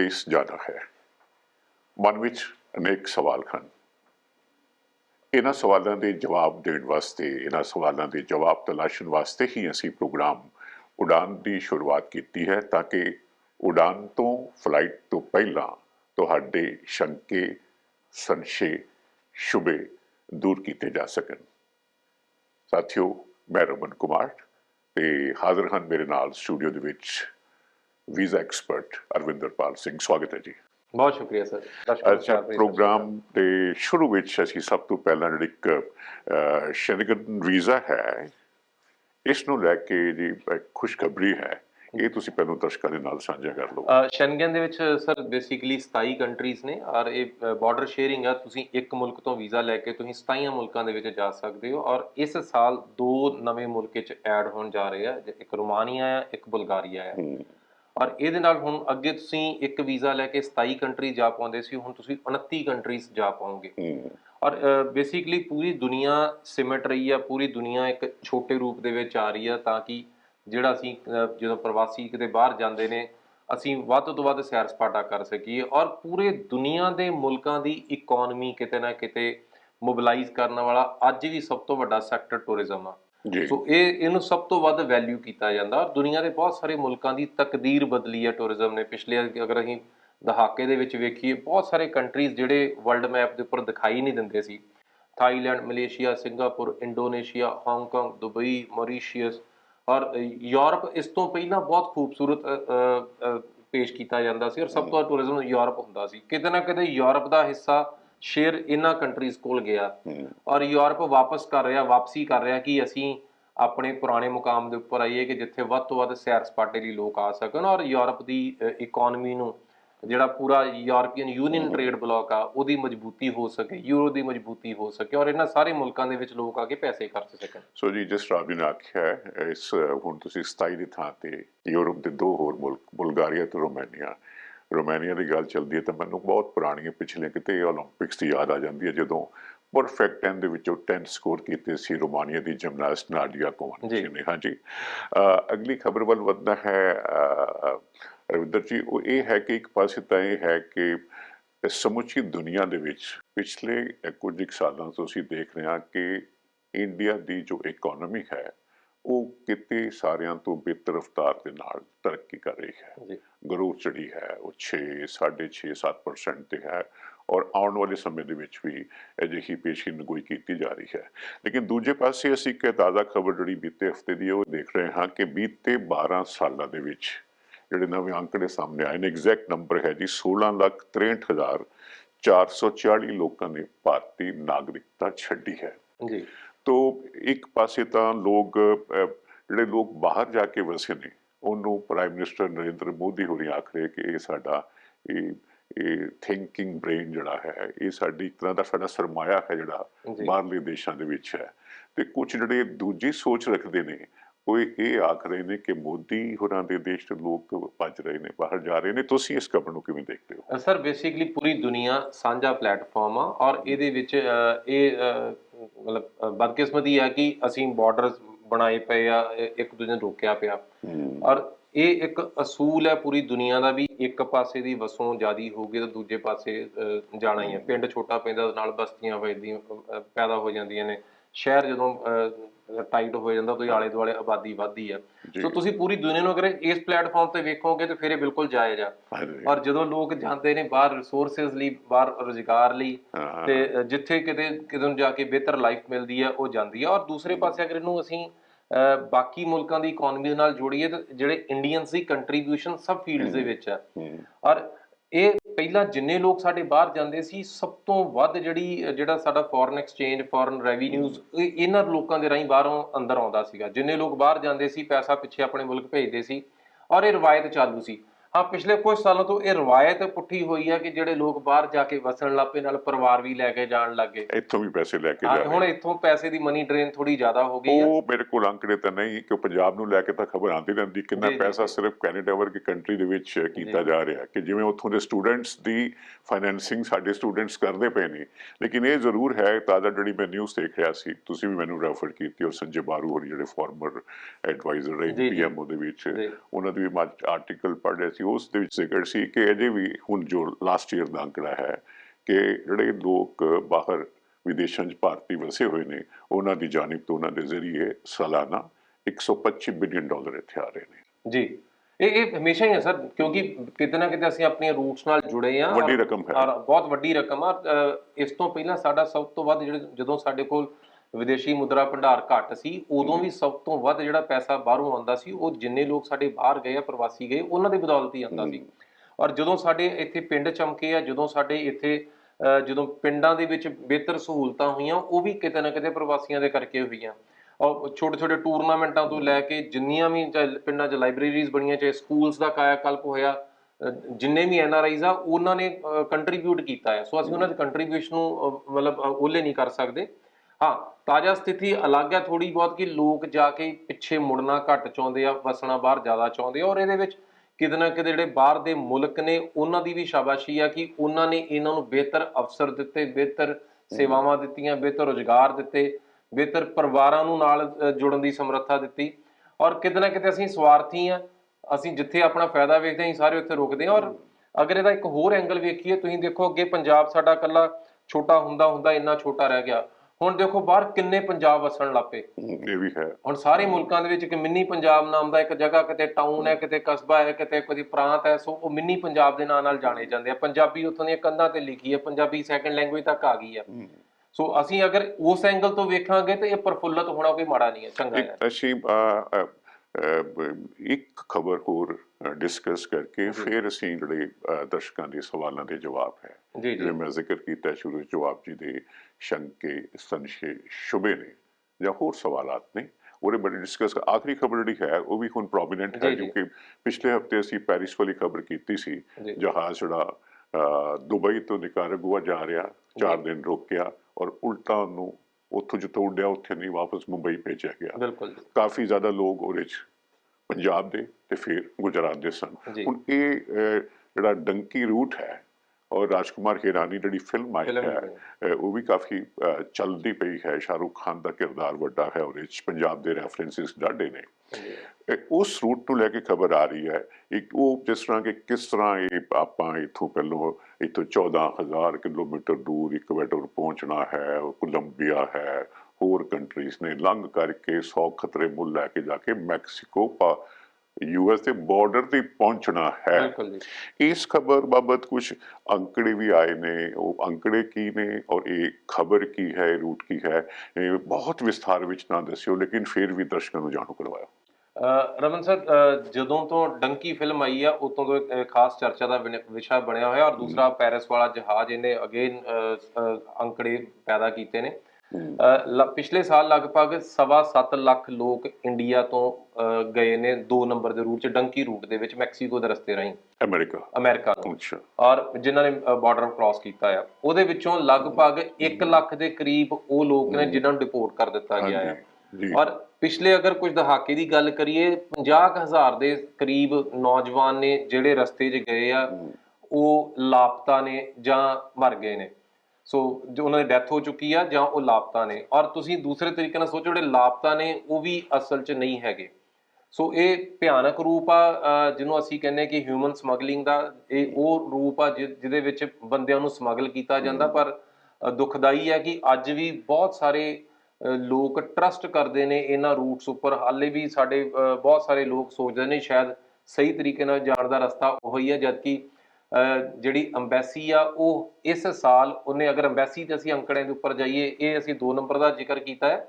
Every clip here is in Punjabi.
ਕਲੇਸ਼ ਜ਼ਿਆਦਾ ਹੈ। ਮਨ ਵਿੱਚ ਅਨੇਕ ਸਵਾਲ ਹਨ। ਇਹਨਾਂ ਸਵਾਲਾਂ ਦੇ ਜਵਾਬ ਦੇਣ ਵਾਸਤੇ, ਇਹਨਾਂ ਸਵਾਲਾਂ ਦੇ ਜਵਾਬ ਤਲਾਸ਼ਣ ਵਾਸਤੇ ਹੀ ਅਸੀਂ ਪ੍ਰੋਗਰਾਮ ਉਡਾਨ ਦੀ ਸ਼ੁਰੂਆਤ ਕੀਤੀ ਹੈ ਤਾਂ ਕਿ ਉਡਾਨ ਤੋਂ ਫਲਾਈਟ ਤੋਂ ਪਹਿਲਾਂ ਤੁਹਾਡੇ ਸ਼ੰਕੇ, ਸੰਸ਼ੇ, ਸ਼ੁਬੇ ਦੂਰ ਕੀਤੇ ਜਾ ਸਕਣ। ਸਾਥੀਓ, ਮੈਂ ਰਮਨ ਕੁਮਾਰ ਤੇ ਹਾਜ਼ਰ ਹਨ ਮੇਰੇ ਨਾਲ ਸਟੂਡੀਓ ਦੇ ਵਿੱਚ ਵੀਜ਼ਾ ਐਕਸਪਰਟ ਅਰਵਿੰਦਰਪਾਲ ਸਿੰਘ ਸਵਾਗਤ ਹੈ ਜੀ। ਬਹੁਤ ਸ਼ੁਕਰੀਆ ਸਰ। ਅੱਛਾ ਪ੍ਰੋਗਰਾਮ ਦੇ ਸ਼ੁਰੂ ਵਿੱਚ ਅਸੀਂ ਸਭ ਤੋਂ ਪਹਿਲਾਂ ਜਿਹੜੀ ਇੱਕ ਸ਼ੈਨਗਨ ਵੀਜ਼ਾ ਹੈ ਇਸ ਨੂੰ ਲੈ ਕੇ ਜੀ ਖੁਸ਼ਖਬਰੀ ਹੈ। ਇਹ ਤੁਸੀਂ ਪਹਿਲਾਂ ਦਰਸ਼ਕਾਂ ਦੇ ਨਾਲ ਸਾਂਝਾ ਕਰ ਲਓ। ਸ਼ੈਂਗਨ ਦੇ ਵਿੱਚ ਸਰ ਬੇਸਿਕਲੀ 27 ਕੰਟਰੀਜ਼ ਨੇ ਔਰ ਇਹ ਬਾਰਡਰ ਸ਼ੇਅਰਿੰਗ ਆ ਤੁਸੀਂ ਇੱਕ ਮੁਲਕ ਤੋਂ ਵੀਜ਼ਾ ਲੈ ਕੇ ਤੁਸੀਂ 27 ਮੁਲਕਾਂ ਦੇ ਵਿੱਚ ਜਾ ਸਕਦੇ ਹੋ ਔਰ ਇਸ ਸਾਲ ਦੋ ਨਵੇਂ ਮੁਲਕ ਵਿੱਚ ਐਡ ਹੋਣ ਜਾ ਰਹੇ ਆ ਇੱਕ ਰੋਮਾਨੀਆ ਆ ਇੱਕ ਬੁਲਗਾਰੀਆ ਆ। ਹੂੰ, ਔਰ ਇਹਦੇ ਨਾਲ ਹੁਣ ਅੱਗੇ ਤੁਸੀਂ ਇੱਕ ਵੀਜ਼ਾ ਲੈ ਕੇ 27 ਕੰਟਰੀ ਜਾ ਪਾਉਂਦੇ ਸੀ ਹੁਣ ਤੁਸੀਂ 29 ਕੰਟਰੀਜ਼ ਜਾ ਪਾਓਗੇ ਹੂੰ, ਔਰ ਬੇਸਿਕਲੀ ਪੂਰੀ ਦੁਨੀਆ ਸਿਮਟ ਰਹੀ ਆ ਪੂਰੀ ਦੁਨੀਆ ਇੱਕ ਛੋਟੇ ਰੂਪ ਦੇ ਵਿੱਚ ਆ ਰਹੀ ਆ ਤਾਂ ਕਿ ਜਿਹੜਾ ਅਸੀਂ ਜਦੋਂ ਪ੍ਰਵਾਸੀ ਕਿਤੇ ਬਾਹਰ ਜਾਂਦੇ ਨੇ ਅਸੀਂ ਵੱਧ ਤੋਂ ਵੱਧ ਸੈਰ ਸਪਾਟਾ ਕਰ ਸਕੀਏ ਔਰ ਪੂਰੇ ਦੁਨੀਆ ਦੇ ਮੁਲਕਾਂ ਦੀ ਇਕਨੋਮੀ ਕਿਤੇ ਨਾ ਕਿਤੇ ਮੋਬਿਲਾਈਜ਼ ਕਰਨ ਵਾਲਾ ਅੱਜ ਵੀ ਸਭ ਤੋਂ ਵੱਡਾ ਸੈਕਟਰ ਟੂਰਿਜ਼ਮ ਆ। ਸੋ ਇਹ, ਇਹਨੂੰ ਸਭ ਤੋਂ ਵੱਧ ਵੈਲਿਊ ਕੀਤਾ ਜਾਂਦਾ। ਔਰ ਦੁਨੀਆ ਦੇ ਬਹੁਤ ਸਾਰੇ ਮੁਲਕਾਂ ਦੀ ਤਕਦੀਰ ਬਦਲੀ ਹੈ ਟੂਰਿਜ਼ਮ ਨੇ। ਪਿਛਲੇ ਅਗਰ ਅਸੀਂ ਦਹਾਕੇ ਦੇ ਵਿੱਚ ਵੇਖੀਏ, ਬਹੁਤ ਸਾਰੇ ਕੰਟਰੀਜ਼ ਜਿਹੜੇ ਵਰਲਡ ਮੈਪ ਦੇ ਉੱਪਰ ਦਿਖਾਈ ਨਹੀਂ ਦਿੰਦੇ ਸੀ। Thailand, Malaysia, Singapore, Indonesia, Hong Kong, Dubai, Mauritius ਔਰ ਯੂਰਪ ਇਸ ਤੋਂ ਪਹਿਲਾਂ ਬਹੁਤ ਖੂਬਸੂਰਤ ਪੇਸ਼ ਕੀਤਾ ਜਾਂਦਾ ਸੀ। ਔਰ ਸਭ ਤੋਂ ਟੂਰਿਜ਼ਮ ਯੂਰਪ ਹੁੰਦਾ ਸੀ। ਕਿਤੇ ਨਾ ਕਿਤੇ ਯੂਰਪ ਦਾ ਹਿੱਸਾ ਸ਼ੇਅਰ ਇਹਨਾਂ ਕੰਟਰੀਜ਼ ਕੋਲ ਗਿਆ ਔਰ ਯੂਰਪ ਵਾਪਸ ਕਰ ਰਿਹਾ ਵਾਪਸੀ ਕਰ ਰਿਹਾ ਕਿ ਅਸੀਂ ਆਪਣੇ ਪੁਰਾਣੇ ਮੁਕਾਮ ਦੇ ਉੱਪਰ ਆਈਏ ਕਿ ਜਿੱਥੇ ਵੱਧ ਤੋਂ ਵੱਧ ਸੈਰ ਸਪਾਟੇ ਲਈ ਲੋਕ ਆ ਸਕਣ ਔਰ ਯੂਰਪ ਦੀ ਇਕਨੋਮੀ ਨੂੰ ਜਿਹੜਾ ਪੂਰਾ ਯੂਰਪੀਅਨ ਯੂਨੀਅਨ ਟ੍ਰੇਡ ਬਲੌਕ ਆ ਉਹਦੀ ਮਜ਼ਬੂਤੀ ਹੋ ਸਕੇ ਯੂਰੋ ਦੀ ਮਜ਼ਬੂਤੀ ਹੋ ਸਕੇ ਔਰ ਇਹਨਾਂ ਸਾਰੇ ਮੁਲਕਾਂ ਦੇ ਵਿੱਚ ਲੋਕ ਆ ਕੇ ਪੈਸੇ ਖਰਚ ਸਕਣ। ਸੋ ਜੀ ਜਿਸ ਰਾਬੀ ਨੇ ਆਖਿਆ ਇਸ ਹੁਣ ਤੁਸੀਂ 27 ਦੀ ਥਾਂ ਤੇ ਯੂਰਪ ਦੇ ਦੋ ਹੋਰ ਮੁਲਕ ਬੁਲਗਾਰੀਆ ਤੇ ਰੋਮਾਨੀਆ ਰੋਮਾਨੀਆ ਦੀ ਗੱਲ ਚੱਲਦੀ ਹੈ ਤਾਂ ਮੈਨੂੰ ਬਹੁਤ ਪੁਰਾਣੀਆਂ ਪਿਛਲੇ ਕਿਤੇ ਓਲੰਪਿਕਸ ਦੀ ਯਾਦ ਆ ਜਾਂਦੀ ਹੈ ਜਦੋਂ ਪਰਫੈਕਟ 10 ਦੇ ਵਿੱਚੋਂ 10 ਸਕੋਰ ਕੀਤੇ ਸੀ ਰੋਮਾਨੀਆ ਦੀ ਜਿਮਨਾਸਟ ਨਾਡੀਆ ਕੋਵਾਨਚੀ ਨੇ ਹਾਂਜੀ। ਅਗਲੀ ਖਬਰ ਵੱਲ ਵਧਣਾ ਹੈ ਰਵਿੰਦਰ ਜੀ ਉਹ ਇਹ ਹੈ ਕਿ ਇੱਕ ਪਾਸੇ ਤਾਂ ਇਹ ਹੈ ਕਿ ਸਮੁੱਚੀ ਦੁਨੀਆ ਦੇ ਵਿੱਚ ਪਿਛਲੇ ਕੁਝ ਸਾਲਾਂ ਤੋਂ ਅਸੀਂ ਦੇਖ ਰਹੇ ਹਾਂ ਕਿ ਇੰਡੀਆ ਦੀ ਜੋ ਇਕਨੋਮੀ ਹੈ ਉਹ ਕਿਤੇ ਸਾਰਿਆਂ ਤੋਂ ਬਿਹਤਰ ਰਫ਼ਤਾਰ ਦੇ ਨਾਲ ਤਰੱਕੀ ਕਰ ਰਹੀ ਹੈ। ਗਰੋਥ ਜਿਹੜੀ ਹੈ ਉਹ 6 6.5 7% ਤੇ ਹੈ ਔਰ ਆਉਣ ਵਾਲੇ ਸਮੇਂ ਦੇ ਵਿੱਚ ਵੀ ਅਜਿਹੀ ਪੇਸ਼ੀਨ ਗੋਈ ਕੀਤੀ ਜਾ ਰਹੀ ਹੈ। ਲੇਕਿਨ ਦੂਜੇ ਪਾਸੇ ਅਸੀਂ ਇੱਕ ਤਾਜ਼ਾ ਖਬਰ ਜਿਹੜੀ ਬੀਤੇ ਹਫ਼ਤੇ ਦੀ ਉਹ ਦੇਖ ਰਹੇ ਹਾਂ ਕਿ ਬੀਤੇ 12 ਸਾਲਾਂ ਦੇ ਵਿੱਚ ਜਿਹੜੇ ਨਵੇਂ ਅੰਕੜੇ ਸਾਹਮਣੇ ਆਏ ਨੇ ਐਗਜ਼ੈਕਟ ਨੰਬਰ ਹੈ ਜੀ 16 ਲੱਖ 63 ਹਜ਼ਾਰ 440 ਲੋਕਾਂ ਨੇ ਭਾਰਤੀ ਨਾਗਰਿਕਤਾ ਛੱਡੀ ਹੈ। ਜੀ। ਤੋ ਇੱਕ ਪਾਸੇ ਤਾਂ ਲੋਕ ਜਿਹੜੇ ਲੋਕ ਬਾਹਰ ਜਾ ਕੇ ਵਸੇ ਨੇ ਉਹਨੂੰ ਪ੍ਰਾਈਮ ਮਿਨਿਸਟਰ ਨਰਿੰਦਰ ਮੋਦੀ ਹੋਰੀ ਆਖ ਰਹੇ ਕਿ ਇਹ ਸਾਡਾ ਇਹ ਇਹ ਥਿੰਕਿੰਗ ਬ੍ਰੇਨ ਜਿਹੜਾ ਹੈ ਇਹ ਸਾਡੀ ਇੱਕ ਤਰ੍ਹਾਂ ਦਾ ਸਾਡਾ ਸਰਮਾਇਆ ਹੈ ਜਿਹੜਾ। ਬਾਹਰਲੇ ਦੇਸ਼ਾਂ ਦੇ ਵਿੱਚ ਹੈ। ਤੇ ਕੁਝ ਜਿਹੜੇ ਦੂਜੀ ਸੋਚ ਰੱਖਦੇ ਨੇ ਉਹ ਇਹ ਆਖ ਰਹੇ ਨੇ ਕਿ ਮੋਦੀ ਹੋਰਾਂ ਦੇ ਦੇਸ਼ ਤੋਂ ਲੋਕ ਭੱਜ ਰਹੇ ਨੇ ਬਾਹਰ ਜਾ ਰਹੇ ਨੇ। ਤੁਸੀਂ ਇਸ ਖਬਰ ਨੂੰ ਕਿਵੇਂ ਦੇਖਦੇ ਹੋ? ਸਰ ਬੇਸਿਕਲੀ ਪੂਰੀ ਦੁਨੀਆ ਸਾਂਝਾ ਪਲੇਟਫਾਰਮ ਆ ਔਰ ਇਹਦੇ ਵਿੱਚ ਇਹ ਮਤਲਬ ਬਦਕਿਸਮਤੀ ਆ ਕਿ ਅਸੀਂ ਬਾਰਡਰਸ ਬਣਾਏ ਪਏ ਆ ਇੱਕ ਦੂਜੇ ਨੂੰ ਰੋਕਿਆ ਪਿਆ। ਔਰ ਇਹ ਇੱਕ ਅਸੂਲ ਹੈ ਪੂਰੀ ਦੁਨੀਆ ਦਾ ਵੀ ਇੱਕ ਪਾਸੇ ਦੀ ਵਸੋਂ ਜਿਆਦੀ ਹੋਊਗੀ ਤਾਂ ਦੂਜੇ ਪਾਸੇ ਜਾਣਾ ਹੀ ਹੈ। ਪਿੰਡ ਛੋਟਾ ਪੈਂਦਾ ਨਾਲ ਬਸਤੀਆਂ ਵੱਜਦੀਆਂ ਪੈਦਾ ਹੋ ਜਾਂਦੀਆਂ ਨੇ। ਸ਼ਹਿਰ ਜਦੋਂ ਟਾਈਟ ਹੋ ਜਾਂਦਾ ਤਾਂ ਆਲੇ ਦੁਆਲੇ ਆਬਾਦੀ ਵੱਧਦੀ ਆ। ਸੋ ਤੁਸੀਂ ਪੂਰੀ ਦੁਨੀਆ ਨੂੰ ਅਗਰ ਇਸ ਪਲੇਟਫਾਰਮ ਤੇ ਵੇਖੋਗੇ ਤਾਂ ਫਿਰ ਇਹ ਬਿਲਕੁਲ ਜਾਇਜ਼ ਆ। ਔਰ ਜਦੋਂ ਲੋਕ ਜਾਂਦੇ ਨੇ ਬਾਹਰ ਰਿਸੋਰਸਸ ਲਈ ਬਾਹਰ ਰੁਜ਼ਗਾਰ ਲਈ। ਤੇ ਜਿੱਥੇ ਕਿਤੇ ਕਿਤੇ ਨੂੰ ਜਾ ਕੇ ਬਿਹਤਰ ਲਾਈਫ ਮਿਲਦੀ ਹੈ ਉਹ ਜਾਂਦੀ ਹੈ ਔਰ ਦੂਸਰੇ ਪਾਸੇ ਅਗਰ ਇਹਨੂੰ ਅਸੀਂ ਬਾਕੀ ਮੁਲਕਾਂ ਦੀ ਇਕਨੋਮੀ ਦੇ ਨਾਲ ਜੋੜੀਏ ਤਾਂ ਜਿਹੜੇ ਇੰਡੀਅਨਸ ਦੀ ਕੰਟਰੀਬਿਊਸ਼ਨ ਸਭ ਫੀਲਡਸ ਦੇ ਵਿੱਚ ਹੂੰ। ਔਰ ਇਹ ਪਹਿਲਾਂ ਜਿੰਨੇ ਲੋਕ ਸਾਡੇ ਬਾਹਰ ਜਾਂਦੇ ਸੀ, ਸਭ ਤੋਂ ਵੱਧ ਜਿਹੜੀ ਜਿਹੜਾ ਸਾਡਾ ਫੋਰਨ ਐਕਸਚੇਂਜ ਫੋਰਨ ਰੈਵਨਿਊਜ਼ ਇਹਨਾਂ ਲੋਕਾਂ ਦੇ ਰਾਹੀਂ ਬਾਹਰੋਂ ਅੰਦਰ ਆਉਂਦਾ ਸੀਗਾ। ਜਿੰਨੇ ਲੋਕ ਬਾਹਰ ਜਾਂਦੇ ਸੀ, ਪੈਸਾ ਪਿੱਛੇ ਆਪਣੇ ਮੁਲਕ ਭੇਜਦੇ ਸੀ ਔਰ ਇਹ ਰਵਾਇਤ ਚਾਲੂ ਸੀ। ਹਾਂ ਪਿਛਲੇ ਕੁਝ ਸਾਲਾਂ ਤੋਂ ਇਹ ਰਵਾਇਤ ਪੁੱਠੀ ਹੋਈ ਹੈ ਕਿ ਜਿਹੜੇ ਲੋਕ ਬਾਹਰ ਜਾ ਕੇ ਵਸਣ ਲੱਪੇ ਨਾਲ ਪਰਿਵਾਰ ਵੀ ਲੈ ਕੇ ਜਾਣ ਲੱਗੇ ਇੱਥੋਂ ਵੀ ਪੈਸੇ ਲੈ ਕੇ ਜਾ ਰਹੇ ਹੁਣ ਇੱਥੋਂ ਪੈਸੇ ਦੀ ਮਨੀ ਡਰੇਨ ਥੋੜੀ ਜ਼ਿਆਦਾ ਹੋ ਗਈ ਹੈ ਉਹ ਮੇਰੇ ਕੋਲ ਅੰਕੜੇ ਤਾਂ ਨਹੀਂ ਕਿ ਪੰਜਾਬ ਨੂੰ ਲੈ ਕੇ ਤਾਂ ਖਬਰ ਆਉਂਦੀ ਰਹਿੰਦੀ ਕਿੰਨਾ ਪੈਸਾ। ਸਿਰਫ ਕੈਨੇਡਾ ਵਰਗੀ ਕੰਟਰੀ ਦੇ ਵਿੱਚ ਕੀਤਾ ਜਾ ਰਿਹਾ ਕਿ ਜਿਵੇਂ ਉੱਥੋਂ ਦੇ ਸਟੂਡੈਂਟਸ ਦੀ ਫਾਈਨੈਂਸਿੰਗ ਸਾਡੇ ਸਟੂਡੈਂਟਸ ਕਰਦੇ ਪਏ ਨੇ ਲੇਕਿਨ ਇਹ ਜ਼ਰੂਰ ਹੈ ਤਾਜ਼ਾ ਜਿਹੜੀ ਮੈਂ ਨਿਊਜ਼ ਦੇਖ ਰਿਹਾ ਸੀ ਤੁਸੀਂ ਵੀ ਮੈਨੂੰ ਰੈਫਰ ਕੀਤੀ ਔਰ ਸੰਜੇ ਬਾਰੂ ਹੋਰੀ ਜਿਹੜੇ ਫਾਰਮਰ ਐਡਵਾਈਜ਼ਰ ਰਹੇ। ਪੀਐਮਓ ਦੇ ਵਿੱਚ। ਉਹਨਾਂ ਦੀ ਵੀ ਮੈਂ ਆਰਟੀਕਲ ਪੜ੍ਹ ਰਿਹਾ ਸੀ ਉਸ ਦੇ ਵਿੱਚ ਜ਼ਿਕਰ ਸੀ ਕਿ ਅਜੇ ਵੀ ਹੁਣ ਜੋ ਲਾਸਟ ਈਅਰ ਦਾ ਅੰਕੜਾ ਹੈ ਕਿ ਜਿਹੜੇ ਲੋਕ ਬਾਹਰ ਵਿਦੇਸ਼ਾਂ 'ਚ ਭਾਰਤੀ ਵਸੇ ਹੋਏ ਨੇ ਉਹਨਾਂ ਦੀ ਜਾਨਿਬ ਤੋਂ ਉਹਨਾਂ ਦੇ ਜ਼ਰੀਏ ਸਾਲਾਨਾ 125 ਬਿਲੀਅਨ ਡਾਲਰ ਇੱਥੇ ਆ ਰਹੇ ਨੇ। ਜੀ ਇਹ ਇਹ ਹਮੇਸ਼ਾ ਹੀ ਹੈ ਸਰ ਕਿਉਂਕਿ ਕਿਤੇ ਨਾ ਕਿਤੇ ਅਸੀਂ ਆਪਣੀਆਂ ਰੂਟਸ ਨਾਲ ਜੁੜੇ ਆ ਵੱਡੀ ਰਕਮ ਹੈ। ਬਹੁਤ ਵੱਡੀ ਰਕਮ ਆ। ਇਸ ਤੋਂ ਪਹਿਲਾਂ ਸਾਡਾ ਸਭ ਤੋਂ ਵੱਧ ਜਿਹੜੇ ਜਦੋਂ ਸਾਡੇ ਕੋਲ ਵਿਦੇਸ਼ੀ ਮੁਦਰਾ ਭੰਡਾਰ ਘੱਟ ਸੀ ਉਦੋਂ ਵੀ ਸਭ ਤੋਂ ਵੱਧ ਜਿਹੜਾ ਪੈਸਾ ਬਾਹਰੋਂ ਆਉਂਦਾ ਸੀ ਉਹ ਜਿੰਨੇ ਲੋਕ ਸਾਡੇ ਬਾਹਰ ਗਏ ਆ ਪ੍ਰਵਾਸੀ ਗਏ ਉਹਨਾਂ ਦੀ ਬਦੌਲਤ ਹੀ ਆਉਂਦਾ ਸੀ। ਔਰ ਜਦੋਂ ਸਾਡੇ ਇੱਥੇ ਪਿੰਡ ਚਮਕੇ ਆ ਜਦੋਂ ਸਾਡੇ ਇੱਥੇ ਜਦੋਂ ਪਿੰਡਾਂ ਦੇ ਵਿੱਚ ਬਿਹਤਰ ਸਹੂਲਤਾਂ ਹੋਈਆਂ ਉਹ ਵੀ ਕਿਤੇ ਨਾ ਕਿਤੇ ਪ੍ਰਵਾਸੀਆਂ ਦੇ ਕਰਕੇ ਹੋਈਆਂ। ਔਰ ਛੋਟੇ ਛੋਟੇ ਟੂਰਨਾਮੈਂਟਾਂ ਤੋਂ ਲੈ ਕੇ ਜਿੰਨੀਆਂ ਵੀ ਪਿੰਡਾਂ 'ਚ ਲਾਇਬ੍ਰੇਰੀਜ਼ ਬਣੀਆਂ ਚਾਹੇ ਸਕੂਲਸ ਦਾ ਕਾਇਆਕਲਪ ਹੋਇਆ ਜਿੰਨੇ ਵੀ ਐਨਆਰਆਈਜ਼ ਆ ਉਹਨਾਂ ਨੇ ਕੰਟਰੀਬਿਊਟ ਕੀਤਾ ਹੈ ਸੋ ਅਸੀਂ ਉਹਨਾਂ ਦੇ ਕੰਟਰੀਬਿਊਸ਼ਨ ਨੂੰ ਮਤਲਬ ਉਹਲੇ ਨਹੀਂ ਕਰ ਸਕਦੇ। ਹਾਂ, ਤਾਜ਼ਾ ਸਥਿਤੀ ਅਲੱਗ ਹੈ ਥੋੜੀ ਬਹੁਤ ਕਿ ਲੋਕ ਜਾ ਕੇ ਪਿੱਛੇ ਮੁੜਨਾ ਘੱਟ ਚਾਹੁੰਦੇ ਆ, ਵਸਣਾ ਬਾਹਰ ਜ਼ਿਆਦਾ ਚਾਹੁੰਦੇ ਆ ਔਰ ਇਹਦੇ ਵਿੱਚ ਕਿਤੇ ਨਾ ਕਿਤੇ ਜਿਹੜੇ ਬਾਹਰ ਦੇ ਮੁਲਕ ਨੇ, ਉਹਨਾਂ ਦੀ ਵੀ ਸ਼ਾਬਾਸ਼ੀ ਆ ਕਿ ਉਹਨਾਂ ਨੇ ਇਹਨਾਂ ਨੂੰ ਬਿਹਤਰ ਅਵਸਰ ਦਿੱਤੇ, ਬਿਹਤਰ ਸੇਵਾਵਾਂ ਦਿੱਤੀਆਂ, ਬਿਹਤਰ ਰੁਜ਼ਗਾਰ ਦਿੱਤੇ, ਬਿਹਤਰ ਪਰਿਵਾਰਾਂ ਨੂੰ ਨਾਲ ਜੁੜਨ ਦੀ ਸਮਰੱਥਾ ਦਿੱਤੀ ਔਰ ਕਿਤੇ ਨਾ ਕਿਤੇ ਅਸੀਂ ਸਵਾਰਥੀ ਆ, ਅਸੀਂ ਜਿੱਥੇ ਆਪਣਾ ਫਾਇਦਾ ਵੇਖਦੇ ਹਾਂ, ਅਸੀਂ ਸਾਰੇ ਉੱਥੇ ਰੁਕਦੇ ਹਾਂ ਔਰ ਅਗਰ ਇਹਦਾ ਇੱਕ ਹੋਰ ਐਂਗਲ ਵੇਖੀਏ, ਤੁਸੀਂ ਦੇਖੋ ਅੱਗੇ ਪੰਜਾਬ ਸਾਡਾ ਕੱਲਾ ਛੋਟਾ ਹੁੰਦਾ ਹੁੰਦਾ ਇੰਨਾ ਛੋਟਾ ਰਹਿ ਗਿਆ। ਹੁਣ ਦੇਖੋ ਬਾਹਰ ਕਿੰਨੇ ਪੰਜਾਬ ਵਸਣ ਲੱਪੇ ਇਹ ਵੀ ਹੈ। ਹੁਣ ਸਾਰੇ ਮੁਲਕਾਂ ਦੇ ਵਿੱਚ ਇੱਕ ਮਿੰਨੀ ਪੰਜਾਬ ਨਾਮ ਦਾ ਇੱਕ ਜਗ੍ਹਾ ਕਿਤੇ ਟਾਊਨ ਹੈ ਕਿਤੇ ਕਸਬਾ ਹੈ ਕਿਤੇ ਕੋਈ ਪ੍ਰਾਂਤ ਹੈ ਸੋ ਉਹ ਮਿੰਨੀ ਪੰਜਾਬ ਦੇ ਨਾਂ ਨਾਲ ਜਾਣੇ ਜਾਂਦੇ ਆ। ਪੰਜਾਬੀ ਉੱਥੋਂ ਦੀਆਂ ਕੰਧਾਂ ਤੇ ਲਿਖੀ ਹੈ ਪੰਜਾਬੀ ਸੈਕੰਡ ਲੈਂਗੁਏਜ ਤੱਕ ਆ ਗਈ ਹੈ। ਸੋ ਅਸੀਂ ਅਗਰ ਉਸ ਐਂਗਲ ਤੋਂ ਵੇਖਾਂਗੇ ਤਾਂ ਇਹ ਪ੍ਰਫੁੱਲਤ ਹੋਣਾ ਕੋਈ ਮਾੜਾ ਨਹੀਂ ਹੈ ਚੰਗਾ ਹੈ। ਅਸੀਂ ਇੱਕ ਖਬਰ ਹੋਰ ਡਿਸਕਸ ਕਰਕੇ ਫਿਰ ਅਸੀਂ ਜਿਹੜੇ ਦਰਸ਼ਕਾਂ ਦੇ ਸਵਾਲਾਂ ਦੇ ਜਵਾਬ ਹੈ। ਜਿਵੇਂ ਮੈਂ ਜ਼ਿਕਰ ਕੀਤਾ ਸ਼ੁਰੂ ਵਿੱਚ ਜਵਾਬ ਜੀ ਦੇ ਸ਼ੰਕੇ ਸੰਸ਼ੇ ਸ਼ੁਬੇ ਨੇ ਜਾਂ ਹੋਰ ਸਵਾਲਾਤ ਨੇ ਉਹਦੇ ਬਾਰੇ ਡਿਸਕਸ ਆਖਰੀ ਖਬਰ ਜਿਹੜੀ ਹੈ ਉਹ ਵੀ ਹੁਣ ਪ੍ਰੋਮਿਨੈਂਟ ਹੈ। ਕਿਉਂਕਿ ਪਿਛਲੇ ਹਫ਼ਤੇ ਅਸੀਂ ਪੈਰਿਸ ਵਾਲੀ ਖਬਰ ਕੀਤੀ ਸੀ। ਜਹਾਜ਼ ਜਿਹੜਾ ਦੁਬਈ ਤੋਂ ਨਿਕਾਰਾਗੁਆ ਜਾ ਰਿਹਾ ਚਾਰ ਦਿਨ ਰੋਕਿਆ ਔਰ ਉਲਟਾ ਉਹਨੂੰ ਉੱਥੋਂ ਜਿੱਥੋਂ ਉੱਡਿਆ ਉੱਥੇ ਨਹੀਂ ਵਾਪਸ ਮੁੰਬਈ ਭੇਜਿਆ ਗਿਆ। ਬਿਲਕੁਲ ਕਾਫੀ ਜ਼ਿਆਦਾ ਲੋਕ ਉਹਦੇ ਚ ਪੰਜਾਬ ਦੇ ਤੇ ਫਿਰ ਗੁਜਰਾਤ ਦੇ ਸਨ। ਹੁਣ ਇਹ ਜਿਹੜਾ ਡੰਕੀ ਰੂਟ ਹੈ ਔਰ ਰਾਜਕੁਮਾਰ ਹਿਰਾਨੀ ਜਿਹੜੀ ਫਿਲਮ ਆਈ ਹੈ ਉਹ ਵੀ ਕਾਫੀ ਚੱਲਦੀ ਪਈ ਹੈ। ਸ਼ਾਹਰੁਖ ਖਾਨ ਦਾ ਕਿਰਦਾਰ ਵੱਡਾ ਹੈ ਉਹਦੇ ਚ ਪੰਜਾਬ ਦੇ ਰੈਫਰੈਂਸਿਸ ਡਾਢੇ ਨੇ। ਉਸ ਰੂਟ ਨੂੰ ਲੈ ਕੇ ਖਬਰ ਆ ਰਹੀ ਹੈ। ਇੱਕ ਉਹ ਜਿਸ ਤਰ੍ਹਾਂ ਕਿ ਕਿਸ ਤਰ੍ਹਾਂ ਇਹ ਆਪਾਂ ਇਥੋਂ ਪਹਿਲੋਂ ਇਥੋਂ 14000 ਕਿਲੋਮੀਟਰ ਦੂਰ ਇਕਵੈਡਰ ਪਹੁੰਚਣਾ ਹੈ ਕੋਲੰਬੀਆ ਹੈ ਹੋਰ ਕੰਟਰੀਜ਼ ਨੇ ਲੰਘ ਕਰਕੇ 100 ਖਤਰੇ ਮੁੱਲ ਲੈ ਕੇ ਜਾ ਕੇ ਮੈਕਸੀਕੋ ਪਾ ਯੂਐਸ ਦੇ ਬਾਰਡਰ ਤੇ ਪਹੁੰਚਣਾ ਹੈ। ਇਸ ਖਬਰ ਬਾਬਤ ਕੁਝ ਅੰਕੜੇ ਵੀ ਆਏ ਨੇ ਉਹ ਅੰਕੜੇ ਕੀ ਨੇ ਔਰ ਇਹ ਖਬਰ ਕੀ ਹੈ ਰੂਟ ਕੀ ਹੈ ਇਹ ਬਹੁਤ ਵਿਸਥਾਰ ਵਿੱਚ ਨਾ ਦੱਸਿਓ ਲੇਕਿਨ ਫਿਰ ਵੀ ਦਰਸ਼ਕਾਂ ਨੂੰ ਜਾਣੂ ਕਰਵਾਇਆ ਰਮਨ ਸਰ ਜਦੋਂ ਤੋਂ ਡੰਕੀ ਫਿਲਮ ਆਈ ਆ ਉਦੋਂ ਤੋਂ ਇੱਕ, ਖਾਸ ਚਰਚਾ ਦਾ ਵਿਸ਼ਾ ਬਣਿਆ ਹੋਇਆ ਔਰ ਦੂਸਰਾ ਪੈਰਿਸ ਵਾਲਾ ਜਹਾਜ਼ ਇਹਨੇ ਅਗੇਨ ਅੰਕੜੇ ਪੈਦਾ ਕੀਤੇ ਨੇ। ਪਿਛਲੇ ਸਾਲ ਲਗਭਗ ਸਵਾ ਸੱਤ ਲੱਖ ਲੋਕ ਇੰਡੀਆ ਤੋਂ ਗਏ ਨੇ ਦੋ ਨੰਬਰ ਦੇ ਰੂਟ 'ਚ ਡੰਕੀ ਰੂਟ ਦੇ ਵਿੱਚ ਮੈਕਸੀਕੋ ਦੇ ਰਸਤੇ ਰਾਹੀਂ। ਅਮਰੀਕਾ। ਅਮਰੀਕਾ ਅੱਛਾ। ਔਰ ਜਿਨ੍ਹਾਂ ਨੇ ਬਾਰਡਰ ਕ੍ਰਾਸ ਕੀਤਾ ਆ। ਉਹਦੇ ਵਿੱਚੋਂ ਲਗਭਗ 1 ਲੱਖ ਦੇ ਕਰੀਬ ਉਹ ਲੋਕ ਨੇ ਜਿਨ੍ਹਾਂ ਨੂੰ ਡਿਪੋਰਟ ਕਰ ਦਿੱਤਾ ਗਿਆ ਜੀ। ਔਰ ਪਿਛਲੇ ਅਗਰ ਕੁਝ ਦਹਾਕੇ ਦੀ ਗੱਲ ਕਰੀਏ 50000 ਦੇ ਕਰੀਬ ਨੌਜਵਾਨ ਨੇ ਜਿਹੜੇ ਰਸਤੇ 'ਚ ਗਏ ਆ ਉਹ ਲਾਪਤਾ ਨੇ ਜਾਂ ਮਰ ਗਏ ਨੇ। ਸੋ ਜੋ ਉਹਨਾਂ ਦੀ ਡੈਥ ਹੋ ਚੁੱਕੀ ਆ ਜਾਂ ਉਹ ਲਾਪਤਾ ਨੇ। ਔਰ ਤੁਸੀਂ ਦੂਸਰੇ ਤਰੀਕੇ ਨਾਲ ਸੋਚੋ ਜਿਹੜੇ ਲਾਪਤਾ ਨੇ ਉਹ ਵੀ ਅਸਲ 'ਚ ਨਹੀਂ ਹੈਗੇ। ਸੋ ਇਹ ਭਿਆਨਕ ਰੂਪ ਆ ਜਿਹਨੂੰ ਅਸੀਂ ਕਹਿੰਦੇ ਕਿ ਹਿਊਮਨ ਸਮਗਲਿੰਗ ਦਾ। ਇਹ ਉਹ ਰੂਪ ਆ ਜਿਹਦੇ ਵਿੱਚ ਬੰਦਿਆਂ ਨੂੰ ਸਮਗਲ ਕੀਤਾ ਜਾਂਦਾ। ਪਰ ਦੁਖਦਾਈ ਹੈ ਕਿ ਅੱਜ ਵੀ ਬਹੁਤ ਸਾਰੇ ਲੋਕ ਟਰਸਟ ਕਰਦੇ ਨੇ ਇਹਨਾਂ ਰੂਟਸ ਉੱਪਰ। ਹਾਲੇ ਵੀ ਸਾਡੇ ਬਹੁਤ ਸਾਰੇ ਲੋਕ ਸੋਚਦੇ ਨੇ ਸ਼ਾਇਦ ਸਹੀ ਤਰੀਕੇ ਨਾਲ ਜਾਣ ਦਾ ਰਸਤਾ ਉਹੀ ਹੈ ਜਦਕਿ ਜਿਹੜੀ ਅੰਬੈਸੀ ਆ, ਉਹ ਇਸ ਸਾਲ ਉਹਨੇ ਅਗਰ ਅੰਬੈਸੀ ਤੇ ਅਸੀਂ ਅੰਕੜਿਆਂ ਦੇ ਉੱਪਰ ਜਾਈਏ, ਇਹ ਅਸੀਂ ਦੋ ਨੰਬਰ ਦਾ ਜ਼ਿਕਰ ਕੀਤਾ ਹੈ।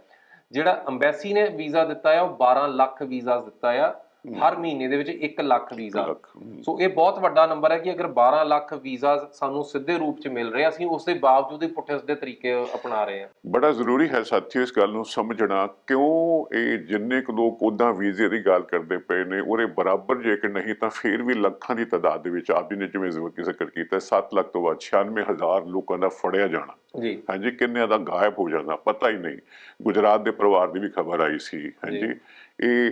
ਜਿਹੜਾ ਅੰਬੈਸੀ ਨੇ ਵੀਜ਼ਾ ਦਿੱਤਾ ਆ ਉਹ 12 ਲੱਖ ਵੀਜ਼ਾ ਦਿੱਤਾ ਆ ਹਰ ਮਹੀਨੇ ਦੇ ਵਿੱਚ 1 ਲੱਖ ਵੀਜ਼ਾ। ਸੋ ਇਹ ਬਹੁਤ ਵੱਡਾ ਨੰਬਰ ਹੈ ਕਿ ਅਗਰ 12 ਲੱਖ ਵੀਜ਼ਾ ਸਾਨੂੰ ਸਿੱਧੇ ਰੂਪ 'ਚ ਮਿਲ ਰਹੇ ਅਸੀਂ ਉਸ ਦੇ ਬਾਵਜੂਦ ਹੀ ਪੁੱਠੇ ਸਿੱਧੇ ਤਰੀਕੇ ਅਪਣਾ ਰਹੇ ਹਾਂ ਬੜਾ ਜ਼ਰੂਰੀ ਹੈ ਸਾਥੀਓ ਇਸ ਗੱਲ ਨੂੰ ਸਮਝਣਾ ਕਿਉਂ ਇਹ ਜਿੰਨੇ ਕੁ ਲੋਕ ਉਦਾਂ ਵੀਜ਼ੇ ਦੀ ਗੱਲ ਕਰਦੇ ਪਏ ਨੇ ਉਹਦੇ ਬਰਾਬਰ ਜੇ ਕਿ ਨਹੀਂ ਤਾਂ ਫਿਰ ਵੀ ਲੱਖਾਂ ਦੀ ਤਾਦਾਦ ਦੇ ਵਿੱਚ ਆਪ ਜੀ ਨੇ ਜਿਵੇਂ ਜ਼ਿਕਰ ਕੀਤਾ 7 ਲੱਖ ਤੋਂ ਵੱਧ 96000 ਲੋਕਾਂ ਦਾ ਫੜਿਆ ਜਾਣਾ। ਜੀ। ਹਾਂਜੀ ਕਿੰਨਿਆਂ ਦਾ ਗਾਇਬ ਹੋ ਜਾਣਾ ਪਤਾ ਹੀ ਨਹੀਂ। ਗੁਜਰਾਤ ਦੇ ਪਰਿਵਾਰ ਦੀ ਵੀ ਖਬਰ ਆਈ ਸੀ ਹਾਂਜੀ। ਇਹ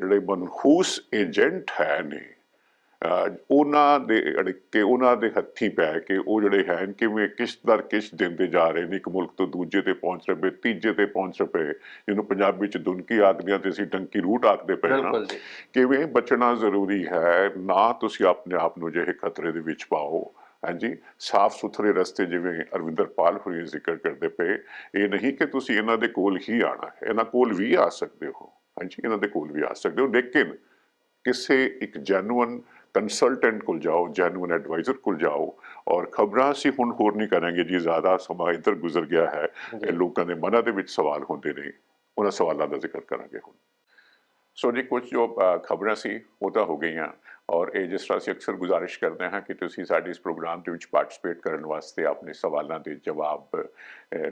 ਜਿਹੜੇ ਮਨਹੂਸ ਏਜੰਟ ਹੈ ਨੇ ਉਹਨਾਂ ਦੇ ਅੜਿੱਕੇ ਉਹਨਾਂ ਦੇ ਹੱਥੀਂ ਪੈ ਕੇ ਉਹ ਜਿਹੜੇ ਹੈ ਕਿਵੇਂ ਕਿਸ ਦਰ ਕਿਸ ਦਿੰਦੇ ਜਾ ਰਹੇ ਨੇ ਇੱਕ ਮੁਲਕ ਤੋਂ ਦੂਜੇ ਤੇ ਪਹੁੰਚ ਰਹੇ ਪਏ ਤੀਜੇ ਤੇ ਪਹੁੰਚ ਰਹੇ ਪਏ ਜਿਹਨੂੰ ਪੰਜਾਬੀ ਚ ਦੁਨਕੀ ਆਖਦੇ ਆ ਤੇ ਅਸੀਂ ਟੰਕੀ ਰੂਟ ਆਖਦੇ ਪਏ ਨਾ ਕਿਵੇਂ ਬਚਣਾ ਜ਼ਰੂਰੀ ਹੈ ਨਾ ਤੁਸੀਂ ਆਪਣੇ ਆਪ ਨੂੰ ਜਿਹੇ ਖਤਰੇ ਦੇ ਵਿੱਚ ਪਾਓ। ਹਾਂਜੀ ਸਾਫ਼ ਸੁਥਰੇ ਰਸਤੇ ਜਿਵੇਂ ਅਰਵਿੰਦਰ ਪਾਲ ਹੋਰੀ ਜ਼ਿਕਰ ਕਰਦੇ ਪਏ ਇਹ ਨਹੀਂ ਕਿ ਤੁਸੀਂ ਇਹਨਾਂ ਦੇ ਕੋਲ ਹੀ ਆਣਾ ਹੈ ਇਹਨਾਂ ਕੋਲ ਵੀ ਆ ਸਕਦੇ ਹੋ। ਹਾਂਜੀ ਇਹਨਾਂ ਦੇ ਕੋਲ ਵੀ ਆ ਸਕਦੇ ਹੋ। ਲੇਕਿਨ ਕਿਸੇ ਇੱਕ ਜੈਨੂਅਨ ਕੰਸਲਟੈਂਟ ਕੋਲ ਜਾਓ ਜੈਨੂਅਨ ਐਡਵਾਈਜ਼ਰ ਕੋਲ ਜਾਓ ਔਰ ਖਬਰਾਂ ਅਸੀਂ ਹੁਣ ਹੋਰ ਨਹੀਂ ਕਰਾਂਗੇ ਜੀ ਜ਼ਿਆਦਾ ਸਮਾਂ ਇੱਧਰ ਗੁਜ਼ਰ ਗਿਆ ਹੈ ਇਹ ਲੋਕਾਂ ਦੇ ਮਨਾਂ ਦੇ ਵਿੱਚ ਸਵਾਲ ਹੁੰਦੇ ਨੇ ਉਹਨਾਂ ਸਵਾਲਾਂ ਦਾ ਜ਼ਿਕਰ ਕਰਾਂਗੇ ਹੁਣ। ਸੋ ਜੀ ਕੁਝ ਜੋ ਖਬਰਾਂ ਸੀ ਉਹ ਤਾਂ ਹੋ ਗਈਆਂ ਔਰ ਇਹ ਜਿਸ ਤਰ੍ਹਾਂ ਅਸੀਂ ਅਕਸਰ ਗੁਜ਼ਾਰਿਸ਼ ਕਰਦੇ ਹਾਂ ਕਿ ਤੁਸੀਂ ਸਾਡੇ ਇਸ ਪ੍ਰੋਗਰਾਮ ਦੇ ਵਿੱਚ ਪਾਰਟਿਸਿਪੇਟ ਕਰਨ ਵਾਸਤੇ ਆਪਣੇ ਸਵਾਲਾਂ ਦੇ ਜਵਾਬ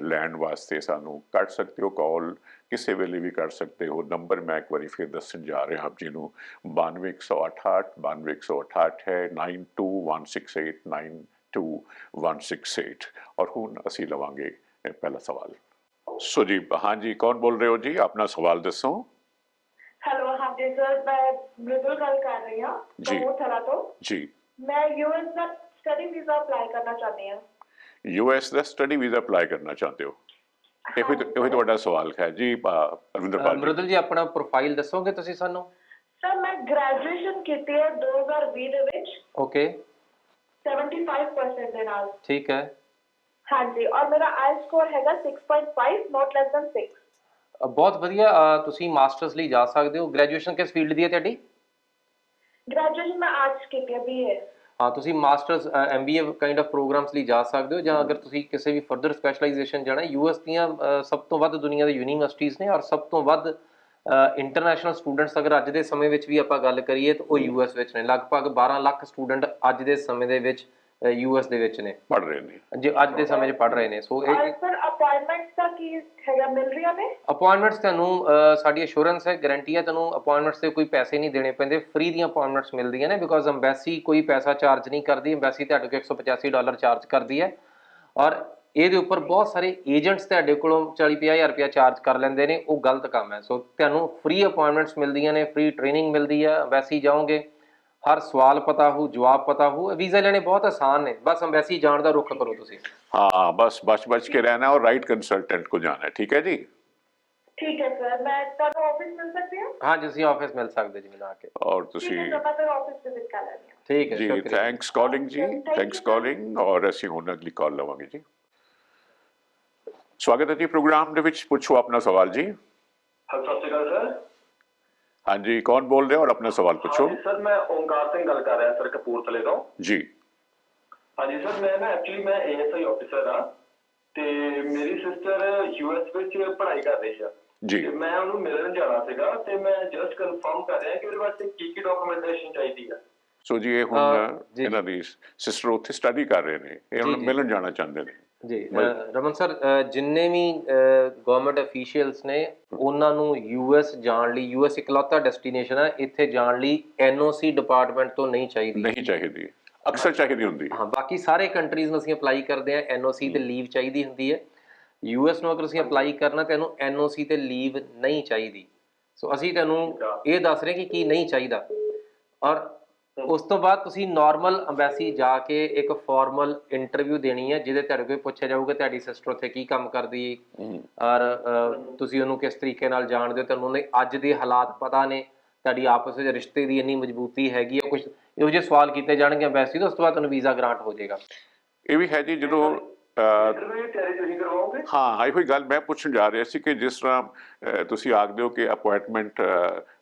ਲੈਣ ਵਾਸਤੇ ਸਾਨੂੰ ਕਰ ਸਕਦੇ ਹੋ ਕਾਲ ਕਿਸੇ ਵੇਲੇ ਵੀ ਕਰ ਸਕਦੇ ਹੋ। ਨੰਬਰ ਮੈਂ ਇੱਕ ਵਾਰੀ ਫਿਰ ਦੱਸਣ ਜਾ ਰਿਹਾ ਆਪ ਜੀ ਨੂੰ। 92168 92168 ਹੈ 921689 9168 ਔਰ ਹੁਣ ਅਸੀਂ ਲਵਾਂਗੇ ਇਹ ਪਹਿਲਾ ਸਵਾਲ। ਸੋ ਜੀ ਹਾਂਜੀ ਕੌਣ ਬੋਲ ਰਹੇ ਹੋ ਜੀ? ਆਪਣਾ ਸਵਾਲ ਦੱਸੋ। ਹੈਲੋ ਹਾਂਜੀ ਸਰ ਮੈਂ ਮ੍ਰਿਦੁਲ ਗੱਲ ਕਰ ਰਹੀ ਹਾਂ ਜੀ। ਕਪੂਰਥਲਾ ਤੋਂ। ਜੀ। ਮੈਂ ਯੂਐਸ ਦਾ ਸਟੱਡੀ ਵੀਜ਼ਾ ਅਪਲਾਈ ਕਰਨਾ ਚਾਹੁੰਦੀ ਹਾਂ। ਯੂਐਸ ਦਾ ਸਟੱਡੀ ਵੀਜ਼ਾ ਅਪਲਾਈ ਕਰਨਾ ਚਾਹੁੰਦੇ ਹੋ? ਇਹੋ ਹੀ ਇਹੋ ਹੀ ਤੁਹਾਡਾ ਸਵਾਲ ਹੈ ਜੀ ਅ, ਅਰਵਿੰਦਰ ਅ, ਪਾਲ ਜੀ। ਮ੍ਰਿਦੁਲ ਜੀ ਆਪਣਾ ਪ੍ਰੋਫਾਈਲ ਦੱਸੋਗੇ ਤੁਸੀਂ ਸਾਨੂੰ? ਸਰ ਮੈਂ ਗ੍ਰੈਜੂਏਸ਼ਨ ਕੀਤੀ ਹੈ 2020 ਦੇ ਵਿੱਚ। ਓਕੇ 75% ਦੇ ਨਾਲ। ਠੀਕ ਹੈ। ਹਾਂਜੀ ਔਰ ਮੇਰਾ ਆਈ ਸਕੋਰ ਹੈਗਾ 6.5 not less than 6 ਅ, ਬਹੁਤ ਵਧੀਆ ਅ, ਤੁਸੀਂ ਮਾਸਟਰਸ ਲਈ ਜਾ ਸਕਦੇ ਹੋ। ਗ੍ਰੈਜੂਏਸ਼ਨ ਕਿਸ ਫੀਲਡ ਦੀ ਹੈ ਤੁਹਾਡੀ? ਗ੍ਰੈਜੂਏਸ਼ਨ ਮੈਂ ਆਰਟਸ ਕੀਤੀ ਹੈ ਬੀਏ ਹਾਂ ਤੁਸੀਂ masters MBA kind of programs ਲਈ ਜਾ ਸਕਦੇ ਹੋ ਜਾਂ ਅਗਰ ਤੁਸੀਂ ਕਿਸੇ ਵੀ ਫਰਦਰ ਸਪੈਸ਼ਲਾਈਜੇਸ਼ਨ ਜਾਣਾ ਯੂਐਸ ਦੀਆਂ ਸਭ ਤੋਂ ਵੱਧ ਦੁਨੀਆ ਦੀ ਯੂਨੀਵਰਸਿਟੀਆਂ ਨੇ ਔਰ ਸਭ ਤੋਂ ਵੱਧ ਇੰਟਰਨੈਸ਼ਨਲ ਸਟੂਡੈਂਟਸ ਅਗਰ ਅੱਜ ਦੇ ਸਮੇਂ ਵਿੱਚ ਵੀ ਆਪਾਂ ਗੱਲ ਕਰੀਏ ਤਾਂ ਉਹ ਯੂਐਸ ਵਿੱਚ ਨੇ। ਲਗਭਗ 12 ਲੱਖ ਸਟੂਡੈਂਟ ਅੱਜ ਦੇ ਸਮੇਂ ਦੇ ਵਿੱਚ ਯੂਐਸ ਦੇ ਵਿੱਚ ਨੇ। ਪੜ ਰਹੇ ਨੇ। ਜੇ ਅੱਜ ਦੇ ਸਮੇਂ 'ਚ ਪੜ ਰਹੇ ਨੇ। ਸੋ ਇਹ ਸਰ ਅਪਾਇੰਟਮੈਂਟਸ ਦਾ ਕੀ ਹੈਗਾ? ਮਿਲ ਰਹੀਆਂ ਨੇ? ਅਪਾਇੰਟਮੈਂਟਸ ਤੁਹਾਨੂੰ ਸਾਡੀ ਅਸ਼ੋਰੈਂਸ ਹੈ ਗਾਰੰਟੀ ਹੈ ਤੁਹਾਨੂੰ ਅਪਾਇੰਟਮੈਂਟਸ ਤੇ ਕੋਈ ਪੈਸੇ ਨਹੀਂ ਦੇਣੇ ਪੈਂਦੇ। ਫ੍ਰੀ ਦੀਆਂ ਅਪਾਇੰਟਮੈਂਟਸ ਮਿਲਦੀਆਂ ਨੇ ਬਿਕੋਜ਼ ਐਮਬੈਸੀ ਕੋਈ ਪੈਸਾ ਚਾਰਜ ਨਹੀਂ ਕਰਦੀ। ਐਮਬੈਸੀ ਤੁਹਾਡੇ ਕੋਲ 185 ਡਾਲਰ ਚਾਰਜ ਕਰਦੀ ਹੈ। ਔਰ ਇਹਦੇ ਉੱਪਰ ਬਹੁਤ ਸਾਰੇ ਏਜੰਟਸ ਤੁਹਾਡੇ ਕੋਲੋਂ 40 ਹਜ਼ਾਰ ਰੁਪਇਆ ਚਾਰਜ ਕਰ ਲੈਂਦੇ ਨੇ। ਉਹ ਗਲਤ ਕੰਮ ਹੈ। ਸੋ ਤੁਹਾਨੂੰ ਫ੍ਰੀ ਅਪਾਇੰਟਮੈਂਟਸ ਮਿਲਦੀਆਂ ਨੇ ਫ੍ਰੀ ਟ੍ਰੇਨਿੰਗ ਮਿਲਦੀ ਹੈ। ਐਮਬੈਸੀ ਜਾਓਗੇ। ਹਰ ਸਵਾਲ ਪਤਾ ਹੋ ਜਵਾਬ ਪਤਾ ਹੋ ਵੀਜ਼ਾ ਲੈਣੇ ਬਹੁਤ ਆਸਾਨ ਨੇ। ਬਸ ਐਮਬੈਸੀ ਜਾਣ ਦਾ ਰੁੱਖ ਕਰੋ ਤੁਸੀਂ। ਹਾਂ ਬਸ ਬਚ ਬਚ ਕੇ ਰਹਿਣਾ ਔਰ ਰਾਈਟ ਕੰਸਲਟੈਂਟ ਕੋ ਜਾਣਾ ਹੈ ਠੀਕ ਹੈ ਜੀ? ਠੀਕ ਹੈ ਸਰ ਮੈਂ ਤੁਹਾਨੂੰ ਆਫਿਸ ਮਿਲ ਸਕਦੀ ਹਾਂ? ਹਾਂ ਜੀ ਅਸੀਂ ਆਫਿਸ ਮਿਲ ਸਕਦੇ ਜੀ ਮਿਲਾ ਕੇ। ਔਰ ਠੀਕ ਤੁਸੀਂ ਹੈ ਸਰ ਮੈਂ ਫਿਰ ਆਫਿਸ ਵਿਜ਼ਿਟ ਕਰ ਲੈਂਦੀ ਹਾਂ। ਠੀਕ ਹੈ ਜੀ ਸ਼ੁਕਰੀਆ। ਥੈਂਕਸ ਕਾਲਿੰਗ ਜੀ Thank you, thanks sir. Calling ਔਰ ਅਸੀਂ ਹੁਣ ਅਗਲੀ ਕਾਲ ਲਵਾਂਗੇ ਜੀ। ਸਵਾਗਤ ਹੈ ਜੀ ਪ੍ਰੋਗਰਾਮ ਦੇ ਵਿੱਚ ਪੁੱਛੋ ਆਪਣਾ ਸਵਾਲ ਜੀ। ਹਾਂ ਸਤਿ ਸ਼੍ਰੀ ਅਕਾਲ ਸਰ ਹਾਂਜੀ ਕੌਣ ਬੋਲ ਰਹੇ ਹੋ ਔਰ ਆਪਣਾ ਸਵਾਲ ਪੁੱਛੋ। ਸਰ ਮੈਂ ਓਮਕਾਰ ਸਿੰਘ ਗੱਲ ਕਰ ਰਿਹਾ ਸਰ ਕਪੂਰਥਲੇ ਤੋਂ। ਜੀ। ਹਾਂਜੀ ਸਰ ਮੈਂ ਨਾ ਐਕਚੁਅਲੀ ਮੈਂ ਏਐਸਆਈ ਆਫੀਸਰ ਆ ਤੇ ਮੇਰੀ ਸਿਸਟਰ ਯੂਐਸ ਵਿੱਚ ਪੜ੍ਹਾਈ ਕਰ ਰਹੀ ਆ। ਜੀ। ਤੇ ਮੈਂ ਉਹਨੂੰ ਮਿਲਣ ਜਾਣਾ ਸੀਗਾ ਤੇ ਮੈਂ ਜਸਟ ਕਨਫਰਮ ਕਰ ਰਿਹਾ ਕਿ ਉਹਦੇ ਵਾਸਤੇ ਕੀ ਕੀ ਡਾਕੂਮੈਂਟੇਸ਼ਨ ਚਾਹੀਦੀ ਆ। ਸੋ ਜੀ ਇਹ ਹੁਣ। ਇਹਨਾਂ ਦੀ ਸਿਸਟਰ ਉੱਥੇ ਸਟੱਡੀ ਕਰ ਰਹੇ ਨੇ। ਇਹ ਹੁਣ। ਮਿਲਣ ਜਾਣਾ ਚਾਹੁੰਦੇ ਨੇ। ਜੀ ਰਮਨ ਸਰ ਜਿੰਨੇ ਵੀ ਗਵਰਨਮੈਂਟ ਅਫੀਸ਼ੀਅਲਸ ਨੇ ਉਹਨਾਂ ਨੂੰ ਯੂਐਸ ਜਾਣ ਲਈ ਯੂਐਸ ਇਕਲੌਤਾ ਡੈਸਟੀਨੇਸ਼ਨ ਹੈ ਇੱਥੇ ਜਾਣ ਲਈ ਐਨਓਸੀ ਡਿਪਾਰਟਮੈਂਟ ਤੋਂ ਨਹੀਂ ਚਾਹੀਦੀ। ਨਹੀਂ ਚਾਹੀਦੀ। ਅਕਸਰ ਚਾਹੀਦੀ ਹੁੰਦੀ। ਹਾਂ ਬਾਕੀ ਸਾਰੇ ਕੰਟਰੀਜ਼ ਨੂੰ ਅਸੀਂ ਅਪਲਾਈ ਕਰਦੇ ਆ ਐਨਓਸੀ ਤੇ ਲੀਵ ਚਾਹੀਦੀ ਹੁੰਦੀ ਹੈ। ਯੂਐਸ ਨੂੰ ਅਗਰ ਅਸੀਂ ਅਪਲਾਈ ਕਰਨਾ ਤਾਂ ਇਹਨੂੰ ਐਨਓਸੀ ਤੇ ਲੀਵ ਨਹੀਂ ਚਾਹੀਦੀ। ਸੋ ਅਸੀਂ ਤੁਹਾਨੂੰ ਇਹ ਦੱਸ ਰਹੇ ਕਿ ਕੀ ਨਹੀਂ ਚਾਹੀਦਾ। ਔਰ ਉਸ ਤੋਂ ਬਾਅਦ ਤੁਸੀਂ ਨਾਰਮਲ ਅੰਬੈਸੀ ਜਾ ਕੇ ਇੱਕ ਫਾਰਮਲ ਇੰਟਰਵਿਊ ਦੇਣੀ ਹੈ ਜਿਹਦੇ ਤੁਹਾਡੇ ਕੋਲ ਪੁੱਛਿਆ ਜਾਊਗਾ ਤੁਹਾਡੀ ਸਿਸਟਰ ਉੱਥੇ ਕੀ ਕੰਮ ਕਰਦੀ ਔਰ ਤੁਸੀਂ ਉਹਨੂੰ ਕਿਸ ਤਰੀਕੇ ਨਾਲ ਜਾਣਦੇ ਹੋ ਤੁਹਾਨੂੰ ਉਹਨੇ ਅੱਜ ਦੇ ਹਾਲਾਤ ਪਤਾ ਨੇ ਤੁਹਾਡੀ ਆਪਸ ਵਿੱਚ ਰਿਸ਼ਤੇ ਦੀ ਇੰਨੀ ਮਜ਼ਬੂਤੀ ਹੈਗੀ ਹੈ ਕੁਝ ਇਹੋ ਜਿਹੇ ਸਵਾਲ ਕੀਤੇ ਜਾਣਗੇ ਅੰਬੈਸੀ ਤੋਂ ਉਸ ਤੋਂ ਬਾਅਦ ਤੁਹਾਨੂੰ ਵੀਜ਼ਾ ਗ੍ਰਾਂਟ ਹੋ ਜਾਏਗਾ। ਇਹ ਵੀ ਹੈ ਜੀ ਜਦੋਂ ਹਾਂ ਇਹੋ ਹੀ ਗੱਲ ਮੈਂ ਪੁੱਛਣ ਜਾ ਰਿਹਾ ਸੀ ਕਿ ਜਿਸ ਤਰ੍ਹਾਂ ਤੁਸੀਂ ਆਖਦੇ ਹੋ ਕਿ ਅਪਾਇੰਟਮੈਂਟ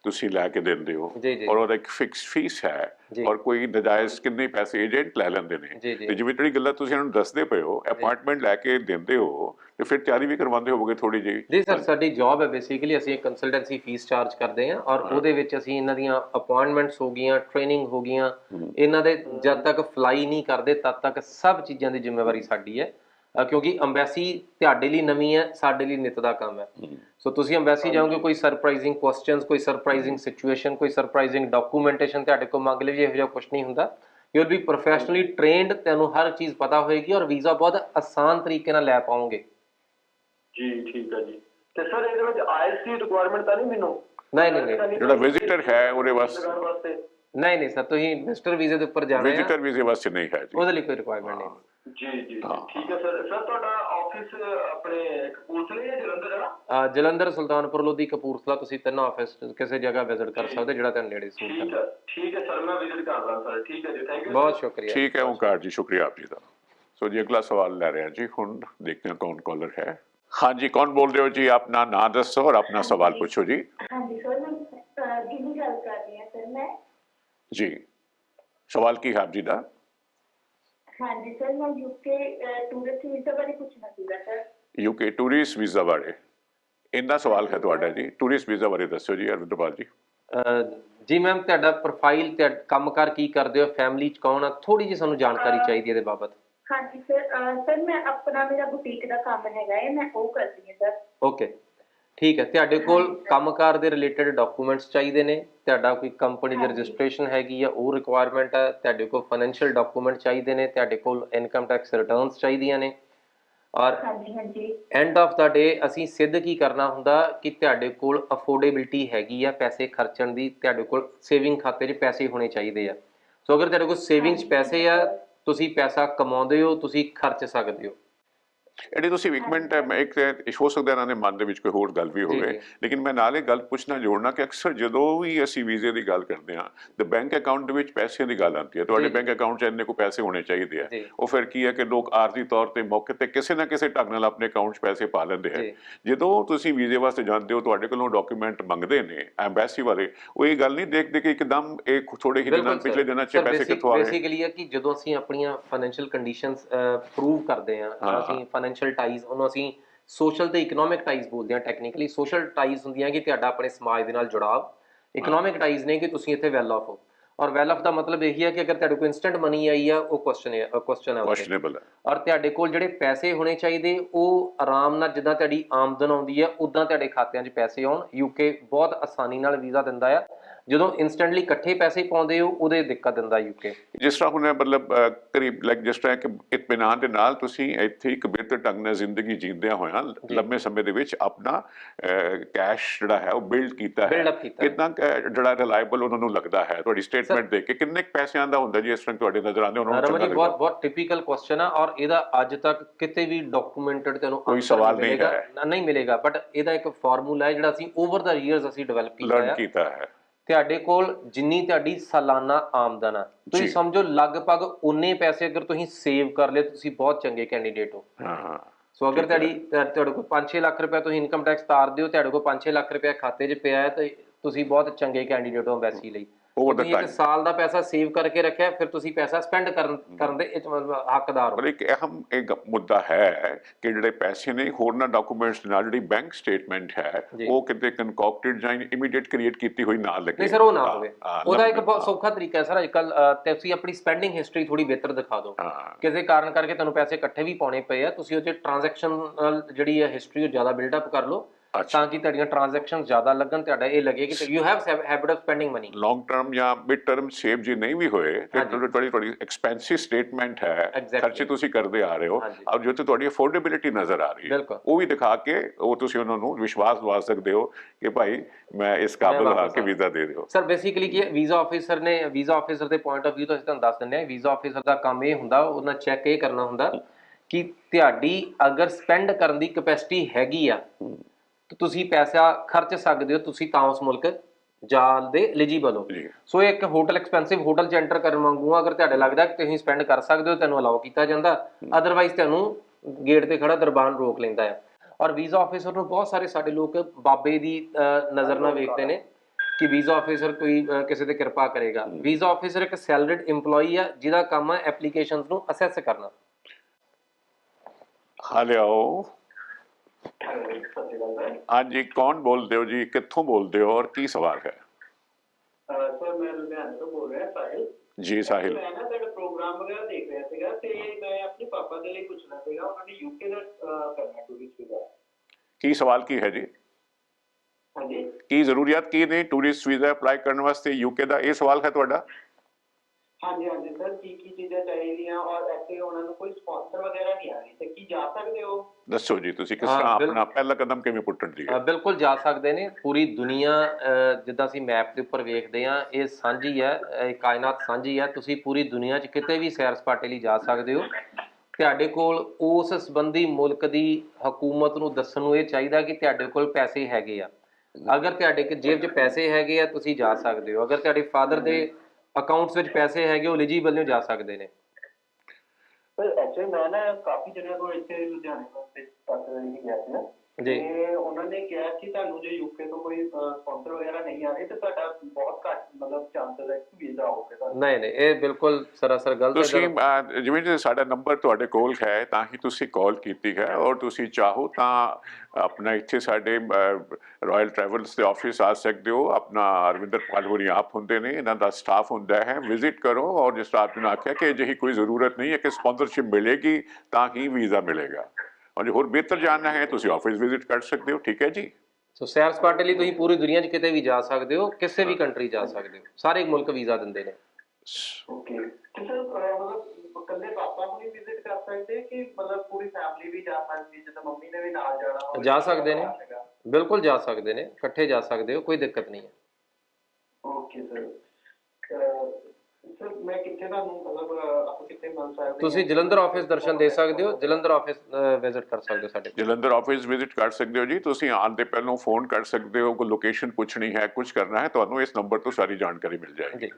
ਤੁਸੀਂ ਲੈ ਕੇ ਦਿੰਦੇ ਹੋ। ਔਰ ਉਹਦਾ ਇੱਕ ਫਿਕਸ ਫੀਸ ਹੈ। ਔਰ ਕੋਈ ਨਜਾਇਜ਼ ਕਿੰਨੇ ਪੈਸੇ ਏਜੰਟ ਲੈ ਲੈਂਦੇ ਨੇ। ਤੇ ਜਿਵੇਂ ਜਿਹੜੀ ਗੱਲਾਂ ਤੁਸੀਂ ਇਹਨਾਂ ਨੂੰ ਦੱਸਦੇ ਪਏ ਹੋ ਅਪਾਇੰਟਮੈਂਟ ਲੈ ਕੇ ਦਿੰਦੇ ਹੋ ਤੇ ਫਿਰ ਤਿਆਰੀ ਵੀ ਕਰਵਾਉਂਦੇ ਹੋਵੋਗੇ ਥੋੜੀ ਜਿਹੀ? ਜੀ ਸਰ ਸਾਡੀ ਜੌਬ ਹੈ ਬੇਸਿਕਲੀ ਅਸੀਂ ਇੱਕ ਕੰਸਲਟੈਂਸੀ ਫੀਸ ਚਾਰਜ ਕਰਦੇ ਹਾਂ ਔਰ ਉਹਦੇ ਵਿੱਚ ਅਸੀਂ ਇਹਨਾਂ ਦੀਆਂ ਅਪਾਇੰਟਮੈਂਟਸ ਹੋ ਗਈਆਂ ਟ੍ਰੇਨਿੰਗ ਹੋ ਗਈਆਂ। ਇਹਨਾਂ ਦੇ ਜਦ ਤੱਕ ਫਲਾਈ ਨਹੀਂ ਕਰਦੇ ਤਦ ਤੱਕ ਸਭ ਚੀਜ਼ਾਂ ਦੀ ਜ਼ਿੰਮੇਵਾਰੀ ਸਾਡੀ ਹੈ। ਕਿਉਂਕਿ ਅੰਬੈਸੀ ਤੁਹਾਡੇ ਲਈ ਨਵੀਂ ਹੈ ਸਾਡੇ ਲਈ ਨਿਤ ਦਾ ਕੰਮ ਹੈ। ਸੋ ਤੁਸੀਂ ਅੰਬੈਸੀ ਜਾਓਗੇ ਕੋਈ ਸਰਪ੍ਰਾਈਜ਼ਿੰਗ ਕੁਐਸਚਨਸ ਕੋਈ ਸਰਪ੍ਰਾਈਜ਼ਿੰਗ ਸਿਚੁਏਸ਼ਨ ਕੋਈ ਸਰਪ੍ਰਾਈਜ਼ਿੰਗ ਡਾਕੂਮੈਂਟੇਸ਼ਨ ਤੁਹਾਡੇ ਕੋਲ ਮੰਗ ਲਈ ਇਹੋ ਜਿਹਾ ਕੁਝ ਨਹੀਂ ਹੁੰਦਾ। You will be professionally trained ਤੁਹਾਨੂੰ ਹਰ ਚੀਜ਼ ਪਤਾ ਹੋਏਗੀ ਔਰ ਵੀਜ਼ਾ ਬਹੁਤ ਆਸਾਨ ਤਰੀਕੇ ਨਾਲ ਲੈ ਪਾਓਗੇ। ਜੀ ਠੀਕ ਹੈ ਜੀ। ਤੇ ਸਰ ਇਹਦੇ ਵਿੱਚ ਆਈਐਲਟੀ ਰਿਕੁਆਇਰਮੈਂਟ ਤਾਂ ਨਹੀਂ ਮੈਨੂੰ? ਨਹੀਂ ਨਹੀਂ ਨਹੀਂ। ਜਿਹੜਾ ਵਿਜ਼ਿਟਰ ਹੈ ਉਹਦੇ ਵਾਸਤੇ। ਨਹੀਂ ਨਹੀਂ ਸਰ ਤੁਸੀਂ ਵਿਜ਼ਟਰ ਵੀਜ਼ੇ ਦੇ ਉੱਪਰ ਜਾਣਾ ਹੈ। ਵਿਜ਼ਿਟਰ ਵੀਜ਼ੇ ਵਾਸਤੇ ਨਹੀਂ ਹੈ ਜੀ। ਉਹਦੇ ਲਈ ਕੋਈ ਰਿਕੁਆਇਰਮੈਂਟ ਨਹੀਂ। ਜੀ ਜੀ ਜੀ, ਹਾਂ। ਠੀਕ ਹੈ ਸਰ। ਸਰ ਤੁਹਾਡਾ ਆਫਿਸ ਆਪਣੇ ਕਪੂਰਥਲੇ ਜਾਂ ਜਲੰਧਰ ਹੈ ਨਾ ਅਹ ਜਲੰਧਰ ਸੁਲਤਾਨਪੁਰ ਲੋਧੀ ਕਪੂਰਥਲਾ ਤੁਸੀਂ ਤਿੰਨੋਂ ਆਫਿਸ ਕਿਸੇ ਜਗ੍ਹਾ ਵਿਜ਼ਿਟ ਕਰ ਸਕਦੇ ਜਿਹੜਾ ਤੁਹਾਨੂੰ ਨੇੜੇ ਸੂਟ ਠੀਕ ਕਰਦਾ। ਹੈ ਠੀਕ ਹੈ ਸਰ ਮੈਂ ਵਿਜ਼ਿਟ ਕਰਦਾ ਸਰ। ਠੀਕ ਹੈ ਜੀ ਥੈਂਕ ਯੂ ਬਹੁਤ ਸ਼ੁਕਰੀਆ। ਠੀਕ ਹੈ ਓਂਕਾਰ ਜੀ ਸ਼ੁਕਰੀਆ ਆਪ ਜੀ ਦਾ। ਸੋ ਜੀ ਅਗਲਾ ਸਵਾਲ ਲੈ ਰਹੇ ਹਾਂ ਜੀ। ਹੁਣ ਦੇਖਦੇ ਹਾਂ ਕੌਣ ਕਾਲਰ ਹੈ। ਹਾਂਜੀ ਕੌਣ ਬੋਲ ਰਹੇ ਹੋ ਜੀ? ਆਪਣਾ ਨਾਮ ਦੱਸੋ ਔਰ ਆਪਣਾ ਸਵਾਲ ਪੁੱਛੋ ਜੀ। ਹਾਂਜੀ ਸਰ ਮੈਂ ਅਹ, ਗਿਨੀ ਗੱਲ ਕਰ ਰਹੀ ਹਾਂ ਸਰ ਮੈਂ? ਜੀ। ਸਵਾਲ ਕੀ ਹੈ ਆਪ ਜੀ ਦਾ? ਹਾਂਜੀ ਸਰ ਮੈਂ ਯੂਕੇ ਟੂਰਿਸਟ ਵੀਜ਼ਾ ਬਾਰੇ ਪੁੱਛਣਾ ਸੀਗਾ ਸਰ। ਯੂਕੇ ਟੂਰਿਸਟ ਵੀਜ਼ਾ ਬਾਰੇ। ਇੰਨਾ ਸਵਾਲ ਹੈ ਤੁਹਾਡਾ ਜੀ। ਟੂਰਿਸਟ ਵੀਜ਼ਾ ਬਾਰੇ ਦੱਸੋ ਜੀ ਅਰਵਿੰਦਪਾਲ ਜੀ। ਜੀ ਮੈਮ ਤੁਹਾਡਾ ਪ੍ਰੋਫਾਈਲ ਤੇ ਕੰਮਕਾਰ ਕੀ ਕਰਦੇ ਹੋ? ਫੈਮਿਲੀ ਚ ਕੌਣ ਆ? ਥੋੜੀ ਜਿਹੀ ਸਾਨੂੰ ਜਾਣਕਾਰੀ ਚਾਹੀਦੀ ਹੈ ਇਹਦੇ ਬਾਬਤ। ਹਾਂਜੀ ਸਰ ਸਰ ਮੈਂ ਆਪਣਾ ਮੇਰਾ ਬੁਟੀਕ ਦਾ ਕੰਮ ਹੈਗਾ ਹੈ ਮੈਂ ਉਹ ਕਰਦੀ ਹਾਂ ਸਰ। ਓਕੇ ਠੀਕ ਹੈ ਤੁਹਾਡੇ ਕੋਲ ਕੰਮਕਾਰ ਦੇ ਰਿਲੇਟਡ ਡਾਕੂਮੈਂਟਸ ਚਾਹੀਦੇ ਨੇ ਤੁਹਾਡਾ ਕੋਈ ਕੰਪਨੀ ਦੀ। ਰਜਿਸਟ੍ਰੇਸ਼ਨ ਹੈਗੀ ਆ ਉਹ ਰਿਕੁਆਇਰਮੈਂਟ ਹੈ ਤੁਹਾਡੇ ਕੋਲ ਫਾਈਨੈਂਸ਼ੀਅਲ ਡਾਕੂਮੈਂਟ ਚਾਹੀਦੇ ਨੇ ਤੁਹਾਡੇ ਕੋਲ ਇਨਕਮ ਟੈਕਸ ਰਿਟਰਨਸ ਚਾਹੀਦੀਆਂ ਨੇ। ਔਰ ਐਂਡ ਆਫ ਦਾ ਡੇ ਅਸੀਂ ਸਿੱਧ ਕੀ ਕਰਨਾ ਹੁੰਦਾ ਕਿ ਤੁਹਾਡੇ ਕੋਲ ਅਫੋਰਡੇਬਿਲਟੀ ਹੈਗੀ ਆ ਪੈਸੇ ਖਰਚਣ ਦੀ ਤੁਹਾਡੇ ਕੋਲ ਸੇਵਿੰਗ ਖਾਤੇ 'ਚ ਪੈਸੇ ਹੋਣੇ ਚਾਹੀਦੇ ਆ। ਸੋ ਅਗਰ ਤੁਹਾਡੇ ਕੋਲ ਸੇਵਿੰਗਸ ਹਾਂਜੀ। ਪੈਸੇ ਆ ਤੁਸੀਂ ਪੈਸਾ ਕਮਾਉਂਦੇ ਹੋ ਤੁਸੀਂ ਖਰਚ ਸਕਦੇ ਹੋ। ਇਹਦੀ ਤੁਸੀਂ ਇੱਕ ਮਿੰਟ ਇੱਕ ਹੋ ਸਕਦਾ ਇਹਨਾਂ ਦੇ ਮਨ ਦੇ ਵਿੱਚ ਕੋਈ ਹੋਰ ਗੱਲ ਵੀ ਹੋਵੇ। ਲੇਕਿਨ ਮੈਂ ਨਾਲੇ ਗੱਲ ਪੁੱਛਣਾ ਜੋੜਨਾ ਕਿ ਅਕਸਰ ਜਦੋਂ ਵੀ ਅਸੀਂ ਵੀਜ਼ੇ ਦੀ ਗੱਲ ਕਰਦੇ ਹਾਂ ਤੇ ਬੈਂਕ ਅਕਾਊਂਟ ਦੇ ਵਿੱਚ ਪੈਸੇ ਦੀ ਗੱਲ ਆਉਂਦੀ ਹੈ ਤੁਹਾਡੇ। ਬੈਂਕ ਅਕਾਊਂਟ 'ਚ ਇੰਨੇ ਕੋ ਪੈਸੇ ਹੋਣੇ ਚਾਹੀਦੇ ਆ। ਉਹ ਫਿਰ ਕੀ ਹੈ ਕਿ ਲੋਕ ਆਰਜ਼ੀ ਤੌਰ ਤੇ ਮੌਕੇ ਤੇ ਕਿਸੇ ਨਾ ਕਿਸੇ ਢੰਗ ਨਾਲ ਆਪਣੇ ਅਕਾਊਂਟ 'ਚ ਪੈਸੇ ਪਾ ਲੈਂਦੇ ਜੀ। ਜਦੋਂ ਤੁਸੀਂ ਵੀਜ਼ੇ ਵਾਸਤੇ ਜਾਂਦੇ ਹੋ ਤੁਹਾਡੇ ਕੋਲੋਂ ਡਾਕੂਮੈਂਟ ਮੰਗਦੇ ਨੇ ਐਮਬੈਸੀ ਵਾਲੇ ਉਹ ਇਹ ਗੱਲ ਨਹੀਂ ਦੇਖਦੇ ਕਿ ਇੱਕਦਮ ਇਹ ਥੋੜੇ ਹੀ ਦਿਨਾਂ ਪਿਛਲੇ ਦਿਨਾਂ 'ਚ ਪੈਸੇ ਕਿੱਥੋਂ ਆ ਗਏ ਬੇਸਿਕਲੀ ਹੈ ਕਿ ਜਦੋਂ ਅਸੀਂ ਆਪਣੀਆਂ ਫਾਈਨੈਂਸ਼ੀਅਲ ਕੰਡੀਸ਼ਨਸ ਪ੍ਰੂਵ ਕਰਦੇ ਹਾਂ। ਅਸੀਂ ਫਾਈਨੈਂਸ਼ੀਅਲ ਟਾਈਜ਼ ਉਹਨੂੰ ਅਸੀਂ ਸੋਸ਼ਲ ਤੇ ਇਕਨੋਮਿਕ ਟਾਈਜ਼ ਬੋਲਦੇ ਹਾਂ ਟੈਕਨੀਕਲੀ ਸੋਸ਼ਲ ਟਾਈਜ਼ ਹੁੰਦੀਆਂ ਕਿ ਤੁਹਾਡਾ ਆਪਣੇ ਸਮਾਜ ਦੇ ਨਾਲ ਜੁੜਾਵ। ਇਕਨੋਮਿਕ ਟਾਈਜ਼ ਨੇ ਕਿ ਤੁਸੀਂ ਇੱਥੇ ਵੈਲ ਆਫ ਹੋ। ਔਰ ਵੈਲ ਆਫ ਦਾ ਮਤਲਬ ਇਹੀ ਹੈ ਕਿ ਅਗਰ ਤੁਹਾਡੇ ਕੋਲ ਇਨਸਟੈਂਟ ਮਨੀ ਆਈ ਆ ਉਹ ਕੁਐਸਚਨ ਹੈ ਕੁਐਸਚਨ ਹੈ। ਕੁਐਸਚਨੇਬਲ ਹੈ। ਔਰ ਤੁਹਾਡੇ ਕੋਲ ਜਿਹੜੇ ਪੈਸੇ ਹੋਣੇ ਚਾਹੀਦੇ ਉਹ ਆਰਾਮ ਨਾਲ ਜਿੱਦਾਂ ਤੁਹਾਡੀ ਆਮਦਨ ਆਉਂਦੀ ਹੈ ਉਦਾਂ ਤੁਹਾਡੇ ਖਾਤਿਆਂ 'ਚ ਪੈਸੇ ਆਉਣ। ਯੂਕੇ ਬਹੁਤ ਆਸਾਨੀ ਨਾਲ ਵੀਜ਼ਾ ਦਿੰਦਾ ਆ। ਜਦੋਂ ਇਨਸਟੈਂਟਲੀ ਇਕੱਠੇ ਪੈਸੇ ਪਾਉਂਦੇ ਹੋ ਉਹਦੇ ਦਿੱਕਤ ਦਿੰਦਾ ਯੂਕੇ ਜਿਸ ਤਰ੍ਹਾਂ ਹੁਣ ਮਤਲਬ ਕਰੀਬ ਲਾਈਕ ਜਿਸ ਤਰ੍ਹਾਂ ਕਿ ਇਤਮਿਨਾਨ ਦੇ ਨਾਲ ਤੁਸੀਂ ਇੱਥੇ ਇੱਕ ਬਿਹਤਰ ਢੰਗ ਨਾਲ ਜ਼ਿੰਦਗੀ ਜੀਂਦਿਆਂ ਹੋਇਆਂ ਲੰਮੇ ਸਮੇਂ ਦੇ ਵਿੱਚ ਆਪਣਾ ਕੈਸ਼ ਜਿਹੜਾ ਹੈ ਉਹ ਬਿਲਡ ਕੀਤਾ ਹੈ। ਕਿੰਨਾ ਜਿਹੜਾ ਰਿਲਾਇਬਲ ਉਹਨਾਂ ਨੂੰ ਲੱਗਦਾ ਹੈ? ਤੁਹਾਡੀ ਸਟੇਟਮੈਂਟ ਦੇਖ ਕੇ ਕਿੰਨੇ ਪੈਸਿਆਂ ਦਾ ਹੁੰਦਾ ਜੀ ਇਸ ਤਰ੍ਹਾਂ ਤੁਹਾਡੇ ਨਜ਼ਰ ਆਉਂਦੇ ਉਹਨਾਂ ਨੂੰ ਚੰਗਾ ਲੱਗਦਾ ਬਹੁਤ ਬਹੁਤ ਟਿਪੀਕਲ ਕੁਐਸਚਨ ਆ ਔਰ ਇਹਦਾ ਅੱਜ ਤੱਕ ਕਿਤੇ ਵੀ ਡਾਕੂਮੈਂਟਡ ਤੁਹਾਨੂੰ ਕੋਈ ਸਵਾਲ ਨਹੀਂ ਮਿਲੇਗਾ। ਹੈ। ਨਹੀਂ ਮਿਲੇਗਾ ਬਟ ਇਹਦਾ ਇੱਕ ਫਾਰਮੂਲਾ ਹੈ ਜਿਹੜਾ ਅਸੀਂ ਓਵਰ ਦਾ ਇਅਰਸ ਅਸੀਂ ਡਿਵੈਲਪ ਕੀਤਾ ਲਰਨ ਹੈ। ਕੀਤਾ ਹੈ। ਤੁਹਾਡੇ ਕੋਲ ਜਿੰਨੀ ਤੁਹਾਡੀ ਸਾਲਾਨਾ ਆਮਦਨ ਆ ਤੁਸੀਂ। ਸਮਝੋ ਲਗਭਗ ਉਨੇ ਪੈਸੇ ਅਗਰ ਤੁਸੀਂ ਸੇਵ ਕਰ ਲਏ ਤੁਸੀਂ ਬਹੁਤ ਚੰਗੇ ਕੈਂਡੀਡੇਟ ਹੋ। ਹਾਂ ਹਾਂ। ਸੋ ਅਗਰ ਤੁਹਾਡੀ ਤੁਹਾ- ਤੁਹਾਡੇ ਕੋਲ 5-6 ਲੱਖ ਰੁਪਏ ਤੁਸੀਂ ਇਨਕਮ ਟੈਕਸ ਤਾਰਦੇ ਹੋ ਤੁਹਾਡੇ ਕੋਲ 5-6 ਲੱਖ ਰੁਪਏ ਖਾਤੇ 'ਚ ਪਿਆ ਹੈ ਤੇ ਤੁਸੀਂ ਬਹੁਤ ਚੰਗੇ ਕੈਂਡੀਡੇਟ ਹੋ ਐਮਬੈਸੀ ਲਈ। ਇੱਕ time. ਸਾਲ ਦਾ ਪੈਸਾ ਸੇਵ ਕਰਕੇ ਰੱਖਿਆ ਫਿਰ ਤੁਸੀਂ ਪੈਸਾ ਸਪੈਂਡ ਕਰਨ ਕਰਨ ਦੇ ਹੱਕਦਾਰ ਹੋ। ਪਰ ਇੱਕ ਅਹਿਮ ਇੱਕ ਮੁੱਦਾ ਹੈ ਕਿ ਜਿਹੜੇ ਪੈਸੇ ਨੇ ਹੋਰਨਾਂ ਡਾਕੂਮੈਂਟਸ ਨਾਲ ਜਿਹੜੀ ਬੈਂਕ ਸਟੇਟਮੈਂਟ ਹੈ। ਉਹ ਕਿਤੇ ਕਨਕੌਕਟਡ ਜਾਂ ਇਮੀਡੀਏਟ ਕ੍ਰੀਏਟ ਕੀਤੀ ਹੋਈ ਨਾ ਲੱਗੇ। ਨਹੀਂ ਸਰ ਉਹ ਨਾ ਹੋਵੇ। ਉਹਦਾ ਇੱਕ ਬਹੁਤ ਸੌਖਾ ਤਰੀਕਾ ਹੈ ਸਰ ਅੱਜਕੱਲ ਤੁਸੀਂ ਆਪਣੀ ਸਪੈਂਡਿੰਗ ਹਿਸਟਰੀ ਥੋੜੀ ਬਿਹਤਰ ਦਿਖਾ ਦਿਓ। ਕਿਸੇ ਕਾਰਨ ਕਰਕੇ ਤੁਹਾਨੂੰ ਪੈਸੇ ਇਕੱਠੇ ਵੀ ਪਾਉਣੇ ਪਏ ਆ ਤੁਸੀਂ ਉਹ 'ਚ ਟ੍ਰਾਂਜੈਕਸ਼ਨ ਨਾਲ ਜਿਹੜੀ ਹੈ ਹਿਸਟਰੀ ਉਹ ਜ਼ਿਆਦਾ ਬਿਲਡ ਅਪ ਕਰ ਲਓ। ਤਾਂ ਕਿ ਤੁਹਾਡੀਆਂ ਟ੍ਰਾਂਜੈਕਸ਼ਨ ਜ਼ਿਆਦਾ ਲੱਗਣ ਤੁਹਾਡਾ ਇਹ ਲੱਗੇ ਕਿ you have habit of spending money long term ਜਾਂ ਮਿਡ ਟਰਮ ਸੇਵ ਜੇ ਨਹੀਂ ਵੀ ਹੋਏ ਤੇ। ਤੁਹਾਡੀ ਤੁਹਾਡੀ ਐਕਸਪੈਂਸਿਵ ਸਟੇਟਮੈਂਟ ਹੈ. ਖਰਚੇ ਤੁਸੀਂ ਕਰਦੇ ਆ ਰਹੇ ਹੋ। ਔਰ ਜੋ ਤੇ ਤੁਹਾਡੀ ਅਫੋਰਡੇਬਿਲਿਟੀ ਨਜ਼ਰ ਆ ਰਹੀ ਹੈ। ਉਹ ਵੀ ਦਿਖਾ ਕੇ ਉਹ ਤੁਸੀਂ ਉਹਨਾਂ ਨੂੰ ਵਿਸ਼ਵਾਸ ਦਵਾ ਸਕਦੇ ਹੋ ਕਿ ਭਾਈ ਮੈਂ ਇਸ ਕਾਬਿਲ ਹਾਂ ਕਿ। ਵੀਜ਼ਾ ਦੇ ਦਿਓ ਸਰ ਬੇਸਿਕਲੀ ਕੀ ਵੀਜ਼ਾ ਆਫੀਸਰ ਨੇ ਵੀਜ਼ਾ ਆਫੀਸਰ ਦੇ ਪੁਆਇੰਟ ਆਫ View ਤੋਂ ਅਸੀਂ ਤੁਹਾਨੂੰ ਦੱਸ ਦਿੰਦੇ ਹਾਂ ਵੀਜ਼ਾ ਆਫੀਸਰ ਦਾ ਕੰਮ ਇਹ ਹੁੰਦਾ ਉਹਨਾਂ ਚੈੱਕ ਇਹ ਕਰਨਾ ਹੁੰਦਾ ਕਿ ਤੁਹਾਡੀ ਅਗਰ ਸਪੈਂਡ ਕਰਨ ਦੀ ਕਪੈਸਿਟੀ ਹੈਗੀ ਆ ਤੁਸੀਂ ਪੈਸਾ ਖਰਚ ਸਕਦੇ ਹੋ ਤੁਸੀਂ ਤਾਂ ਉਸ ਮੁਲਕ ਜਾਣ ਦੇ ਐਲੀਜੀਬਲ ਹੋ। ਸੋ ਇੱਕ ਹੋਟਲ ਐਕਸਪੈਂਸਿਵ ਹੋਟਲ ਚ ਐਂਟਰ ਕਰਨ ਵਾਂਗੂ ਅਗਰ ਤੁਹਾਡੇ ਲੱਗਦਾ ਕਿ ਤੁਸੀਂ ਸਪੈਂਡ ਕਰ ਸਕਦੇ ਹੋ ਤੁਹਾਨੂੰ ਅਲਾਉ ਕੀਤਾ ਜਾਂਦਾ। ਅਦਰਵਾਈਜ਼ ਤੁਹਾਨੂੰ ਗੇਟ ਤੇ ਖੜਾ ਦਰਬਾਨ ਰੋਕ ਲੈਂਦਾ ਹੈ ਔਰ ਵੀਜ਼ਾ ਆਫੀਸਰ ਨੂੰ ਬਹੁਤ ਸਾਰੇ ਸਾਡੇ ਲੋਕ ਬਾਬੇ ਦੀ ਨਜ਼ਰ ਨਾਲ ਵੇਖਦੇ ਨੇ ਕਿ ਵੀਜ਼ਾ ਆਫੀਸਰ ਕੋਈ ਕਿਸੇ ਤੇ ਕਿਰਪਾ ਕਰੇਗਾ। ਵੀਜ਼ਾ ਆਫੀਸਰ ਇੱਕ ਸੈਲਰੀਡ EMPLOYEE ਆ ਜਿਹਦਾ ਕੰਮ ਹੈ ਐਪਲੀਕੇਸ਼ਨਸ ਨੂੰ ਅਸੈਸ ਕਰਨਾ। ਸਰ ਹਾਂਜੀ ਕੌਣ ਬੋਲਦੇ ਹੋ ਜੀ? ਕਿੱਥੋਂ ਬੋਲਦੇ ਹੋ ਔਰ ਕੀ ਸਵਾਲ ਹੈ? ਅਹ ਸਰ ਮੈਂ ਲੁਧਿਆਣੇ ਤੋਂ ਬੋਲ ਰਿਹਾ ਸਾਹਿਲ। ਜੀ ਸਾਹਿਲ। ਮੈਂ ਨਾ ਤੁਹਾਡਾ ਪ੍ਰੋਗਰਾਮ ਵਗੈਰਾ ਦੇਖ ਰਿਹਾ ਸੀਗਾ ਤੇ ਮੈਂ ਆਪਣੇ ਪਾਪਾ ਦੇ ਲਈ ਪੁੱਛਣਾ ਸੀਗਾ ਉਹਨਾਂ ਨੇ ਯੂਕੇ ਦਾ ਅਹ, ਕਰਨਾ ਟੂਰਿਸਟ ਵੀਜ਼ਾ ਕੀ ਸਵਾਲ ਕੀ ਹੈ ਜੀ? ਹਾਂਜੀ। ਕੀ ਜ਼ਰੂਰੀਅਤ ਕੀ ਨੇ ਟੂਰਿਸਟ ਵੀਜ਼ਾ ਅਪਲਾਈ ਕਰਨ ਵਾਸਤੇ? ਯੂਕੇ ਦਾ ਇਹ ਸਵਾਲ ਹੈ ਤੁਹਾਡਾ? ਹਾਂਜੀ ਹਾਂਜੀ ਸਰ ਕੀ ਕੀ ਚੀਜ਼ਾਂ ਚਾਹੀਦੀਆਂ ਔਰ ਇੱਥੇ ਉਹਨਾਂ ਨੂੰ ਕੋਈ ਸਪਾਂਸਰ ਵਗੈਰਾ ਨਹੀਂ ਆ ਰਹੀ ਤੇ ਕੀ ਜਾ ਸਕਦੇ ਹੋ ਦੱਸੋ ਜੀ ਤੁਸੀਂ ਕਿਸ ਹਾਂ, ਤਰ੍ਹਾਂ ਬਿਲ- ਆਪਣਾ ਪਹਿਲਾ ਕਦਮ ਕਿਵੇਂ ਪੁੱਟਣ ਦੀ ਅ, ਹੈ ਬਿਲਕੁਲ ਜਾ ਸਕਦੇ ਨੇ ਪੂਰੀ ਦੁਨੀਆ ਅ, ਜਿੱਦਾਂ ਅਸੀਂ ਮੈਪ ਦੇ ਉੱਪਰ ਵੇਖਦੇ ਆ ਇਹ ਸਾਂਝੀ ਹੈ ਇਹ ਕਾਇਨਾਤ ਸਾਂਝੀ ਹੈ ਤੁਸੀਂ ਪੂਰੀ ਦੁਨੀਆ 'ਚ ਕਿਤੇ ਵੀ ਸੈਰ ਸਪਾਟੇ ਲਈ ਜਾ ਸਕਦੇ ਹੋ। ਤੁਹਾਡੇ ਕੋਲ ਉਸ ਸੰਬੰਧੀ ਮੁਲਕ ਦੀ ਹਕੂਮਤ ਨੂੰ ਦੱਸਣ ਨੂੰ ਇਹ ਚਾਹੀਦਾ ਕਿ ਤੁਹਾਡੇ ਕੋਲ ਪੈਸੇ ਹੈਗੇ ਆ। ਅਗਰ ਤੁਹਾਡੇ ਕਿ ਜੇਬ 'ਚ ਪੈਸੇ ਹੈਗੇ ਆ ਤੁਸੀਂ ਜਾ ਸਕਦੇ ਹੋ। ਅਗਰ ਤੁਹਾਡੇ ਫਾਦਰ ਦੇ ਅਕਾਊਂਟਸ ਵਿੱਚ ਪੈਸੇ ਹੈਗੇ, ਉਹ ਐਲੀਜੀਬਲ ਨੇ ਜਾ ਸਕਦੇ ਨੇ। ਪਰ ਐਕਚੁਅਲੀ ਮੈਂ ਨਾ ਕਾਫੀ ਜਗ੍ਹਾ ਤੋਂ ਇੱਥੇ ਲੁਧਿਆਣੇ ਵਾਸਤੇ ਤੱਕ ਹੀ ਗਿਆ ਸੀ ਨਾ। ਜੀ। ਤੇ ਉਹਨਾਂ ਨੇ ਕਿਹਾ ਕਿ ਤੁਹਾਨੂੰ ਜੇ ਯੂਕੇ ਤੋਂ ਕੋਈ ਸਪਾਂਸਰ ਵਗੈਰਾ ਨਹੀਂ ਆ ਰਹੇ ਤੇ ਤੁਹਾਡਾ ਬਹੁਤ ਘੱਟ ਮਤਲਬ ਚਾਂਸਸ ਹੈ ਕਿ ਵੀਜ਼ਾ ਹੋਵੇ ਤੁਹਾਨੂੰ ਨਹੀਂ ਨਹੀਂ ਇਹ ਬਿਲਕੁਲ ਸਰਾਸਰ ਗਲਤ ਹੈ ਤੁਸੀਂ ਜਿਵੇਂ ਜੇ ਸਾਡਾ ਨੰਬਰ ਤੁਹਾਡੇ ਕੋਲ ਹੈ ਤਾਂ ਹੀ ਤੁਸੀਂ ਕਾਲ ਕੀਤੀ ਹੈ ਔਰ ਤੁਸੀਂ ਚਾਹੋ ਤਾਂ ਆਪਣਾ ਇੱਥੇ ਸਾਡੇ ਰਾਇਲ ਟਰੈਵਲਸ ਦੇ ਆਫਿਸ ਆ ਸਕਦੇ ਹੋ। ਆਪਣਾ ਅਰਵਿੰਦਰ ਪਾਲ ਹੋਰੀ ਆਪ ਹੁੰਦੇ ਨੇ ਇਹਨਾਂ ਦਾ ਸਟਾਫ ਹੁੰਦਾ ਹੈ। ਵਿਜ਼ਿਟ ਕਰੋ ਔਰ ਜਿਸ ਤਰ੍ਹਾਂ ਆਪਨੇ ਆਖਿਆ ਕਿ ਅਜਿਹੀ ਕੋਈ ਜ਼ਰੂਰਤ ਨਹੀਂ ਹੈ ਕਿ ਸਪਾਂਸਰਸ਼ਿਪ ਮਿਲੇਗੀ ਤਾਂ ਹੀ ਵੀਜ਼ਾ ਮਿਲੇਗਾ। ਔਰ ਜੇ ਹੋਰ ਬਿਹਤਰ ਜਾਣਨਾ ਹੈ ਤੁਸੀਂ ਆਫਿਸ ਵਿਜ਼ਿਟ ਕਰ ਸਕਦੇ ਹੋ ਠੀਕ ਹੈ ਜੀ? ਸੋ ਸੈਰ ਸਪਾਟੇ ਲਈ ਤੁਸੀਂ ਪੂਰੀ ਦੁਨੀਆ 'ਚ ਕਿਤੇ ਵੀ ਜਾ ਸਕਦੇ ਹੋ ਕਿਸੇ ਵੀ ਕੰਟਰੀ ਜਾ ਸਕਦੇ ਹੋ ਸਾਰੇ ਮੁਲਕ ਵੀਜ਼ਾ ਦਿੰਦੇ ਨੇ। ਓਕੇ ਤੇ ਸਰ ਮਤਲਬ ਇਕੱਲੇ ਪਾਪਾ ਨੂੰ ਹੀ ਵਿਜ਼ਿਟ ਕਰ ਸਕਦੇ ਕਿ ਮਤਲਬ ਪੂਰੀ ਫੈਮਿਲੀ ਵੀ ਜਾ ਸਕਦੀ ਜਿੱਦਾਂ ਮੰਮੀ ਨੇ ਵੀ ਨਾਲ ਜਾਣਾ ਹੋਵੇ ਜਾ ਸਕਦੇ ਨੇ। ਬਿਲਕੁਲ ਜਾ ਸਕਦੇ ਨੇ ਇਕੱਠੇ ਜਾ ਸਕਦੇ ਹੋ ਕੋਈ ਦਿੱਕਤ ਨਹੀਂ ਹੈ। ਓਕੇ ਸਰ ਸਰ ਮੈਂ ਕਿੱਥੇ ਤੁਹਾਨੂੰ ਮਤਲਬ ਅਹ, ਆਪਾਂ ਕਿੱਥੇ ਮਿਲ ਸਕਦੇ ਹਾਂ? ਤੁਸੀਂ ਜਲੰਧਰ ਆਫਿਸ ਦਰਸ਼ਨ ਦੇ ਸਕਦੇ ਹੋ ਜਲੰਧਰ ਆਫਿਸ ਵਿਜ਼ਿਟ ਕਰ ਸਕਦੇ ਹੋ ਸਾਡੇ ਜਲੰਧਰ ਆਫਿਸ ਵਿਜ਼ਿਟ ਕਰ ਸਕਦੇ ਹੋ ਜੀ। ਤੁਸੀਂ ਆਉਣ ਦੇ ਪਹਿਲਾਂ ਫੋਨ ਕਰ ਸਕਦੇ ਹੋ ਕੋਈ ਲੋਕੇਸ਼ਨ ਪੁੱਛਣੀ ਹੈ ਕੁਝ ਕਰਨਾ ਹੈ ਤੁਹਾਨੂੰ ਇਸ ਨੰਬਰ ਤੋਂ ਸਾਰੀ ਜਾਣਕਾਰੀ ਮਿਲ ਜਾਏਗੀ। ਜੀ।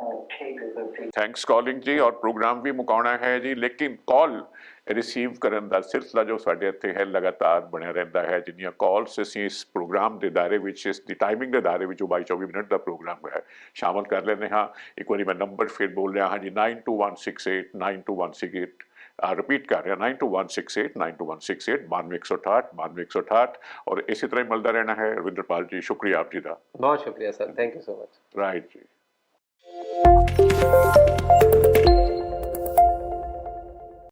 ਹਾਂ, ਠੀਕ ਹੈ ਸਰ ਠੀਕ ਥੈਂਕਸ ਕਾਲਿੰਗ ਜੀ ਔਰ ਪ੍ਰੋਗਰਾਮ ਵੀ ਮੁਕਾਉਣਾ ਹੈ ਜੀ ਲੇਕਿਨ ਕਾਲ ਰਿਸੀਵ ਕਰਨ ਦਾ ਸਿਲਸਿਲਾ ਜੋ ਸਾਡੇ ਇੱਥੇ ਹੈ ਲਗਾਤਾਰ ਬਣਿਆ ਰਹਿੰਦਾ ਹੈ ਜਿੰਨੀਆਂ ਕਾਲਸ ਅਸੀਂ ਇਸ ਪ੍ਰੋਗਰਾਮ ਦੇ ਦਾਇਰੇ ਵਿੱਚ ਇਸ ਦੀ ਟਾਈਮਿੰਗ ਦੇ ਦਾਇਰੇ ਵਿੱਚ ਜੋ 22 24 ਮਿੰਟ ਦਾ ਪ੍ਰੋਗਰਾਮ ਹੈ। ਸ਼ਾਮਲ ਕਰ ਲੈਂਦੇ ਹਾਂ। ਇੱਕ ਵਾਰੀ ਮੈਂ ਨੰਬਰ ਫਿਰ ਬੋਲ ਰਿਹਾ ਹਾਂ ਜੀ 9216 92168 ਰਿਪੀਟ ਕਰ ਰਿਹਾ 9216 92168 92168 92168 ਔਰ ਇਸੇ ਤਰ੍ਹਾਂ ਹੀ ਮਿਲਦਾ ਰਹਿਣਾ ਹੈ। ਰਵਿੰਦਰਪਾਲ ਜੀ ਸ਼ੁਕਰੀਆ ਆਪ ਜੀ ਦਾ। ਬਹੁਤ ਸ਼ੁਕਰੀਆ sir. Thank you so much right ਜੀ।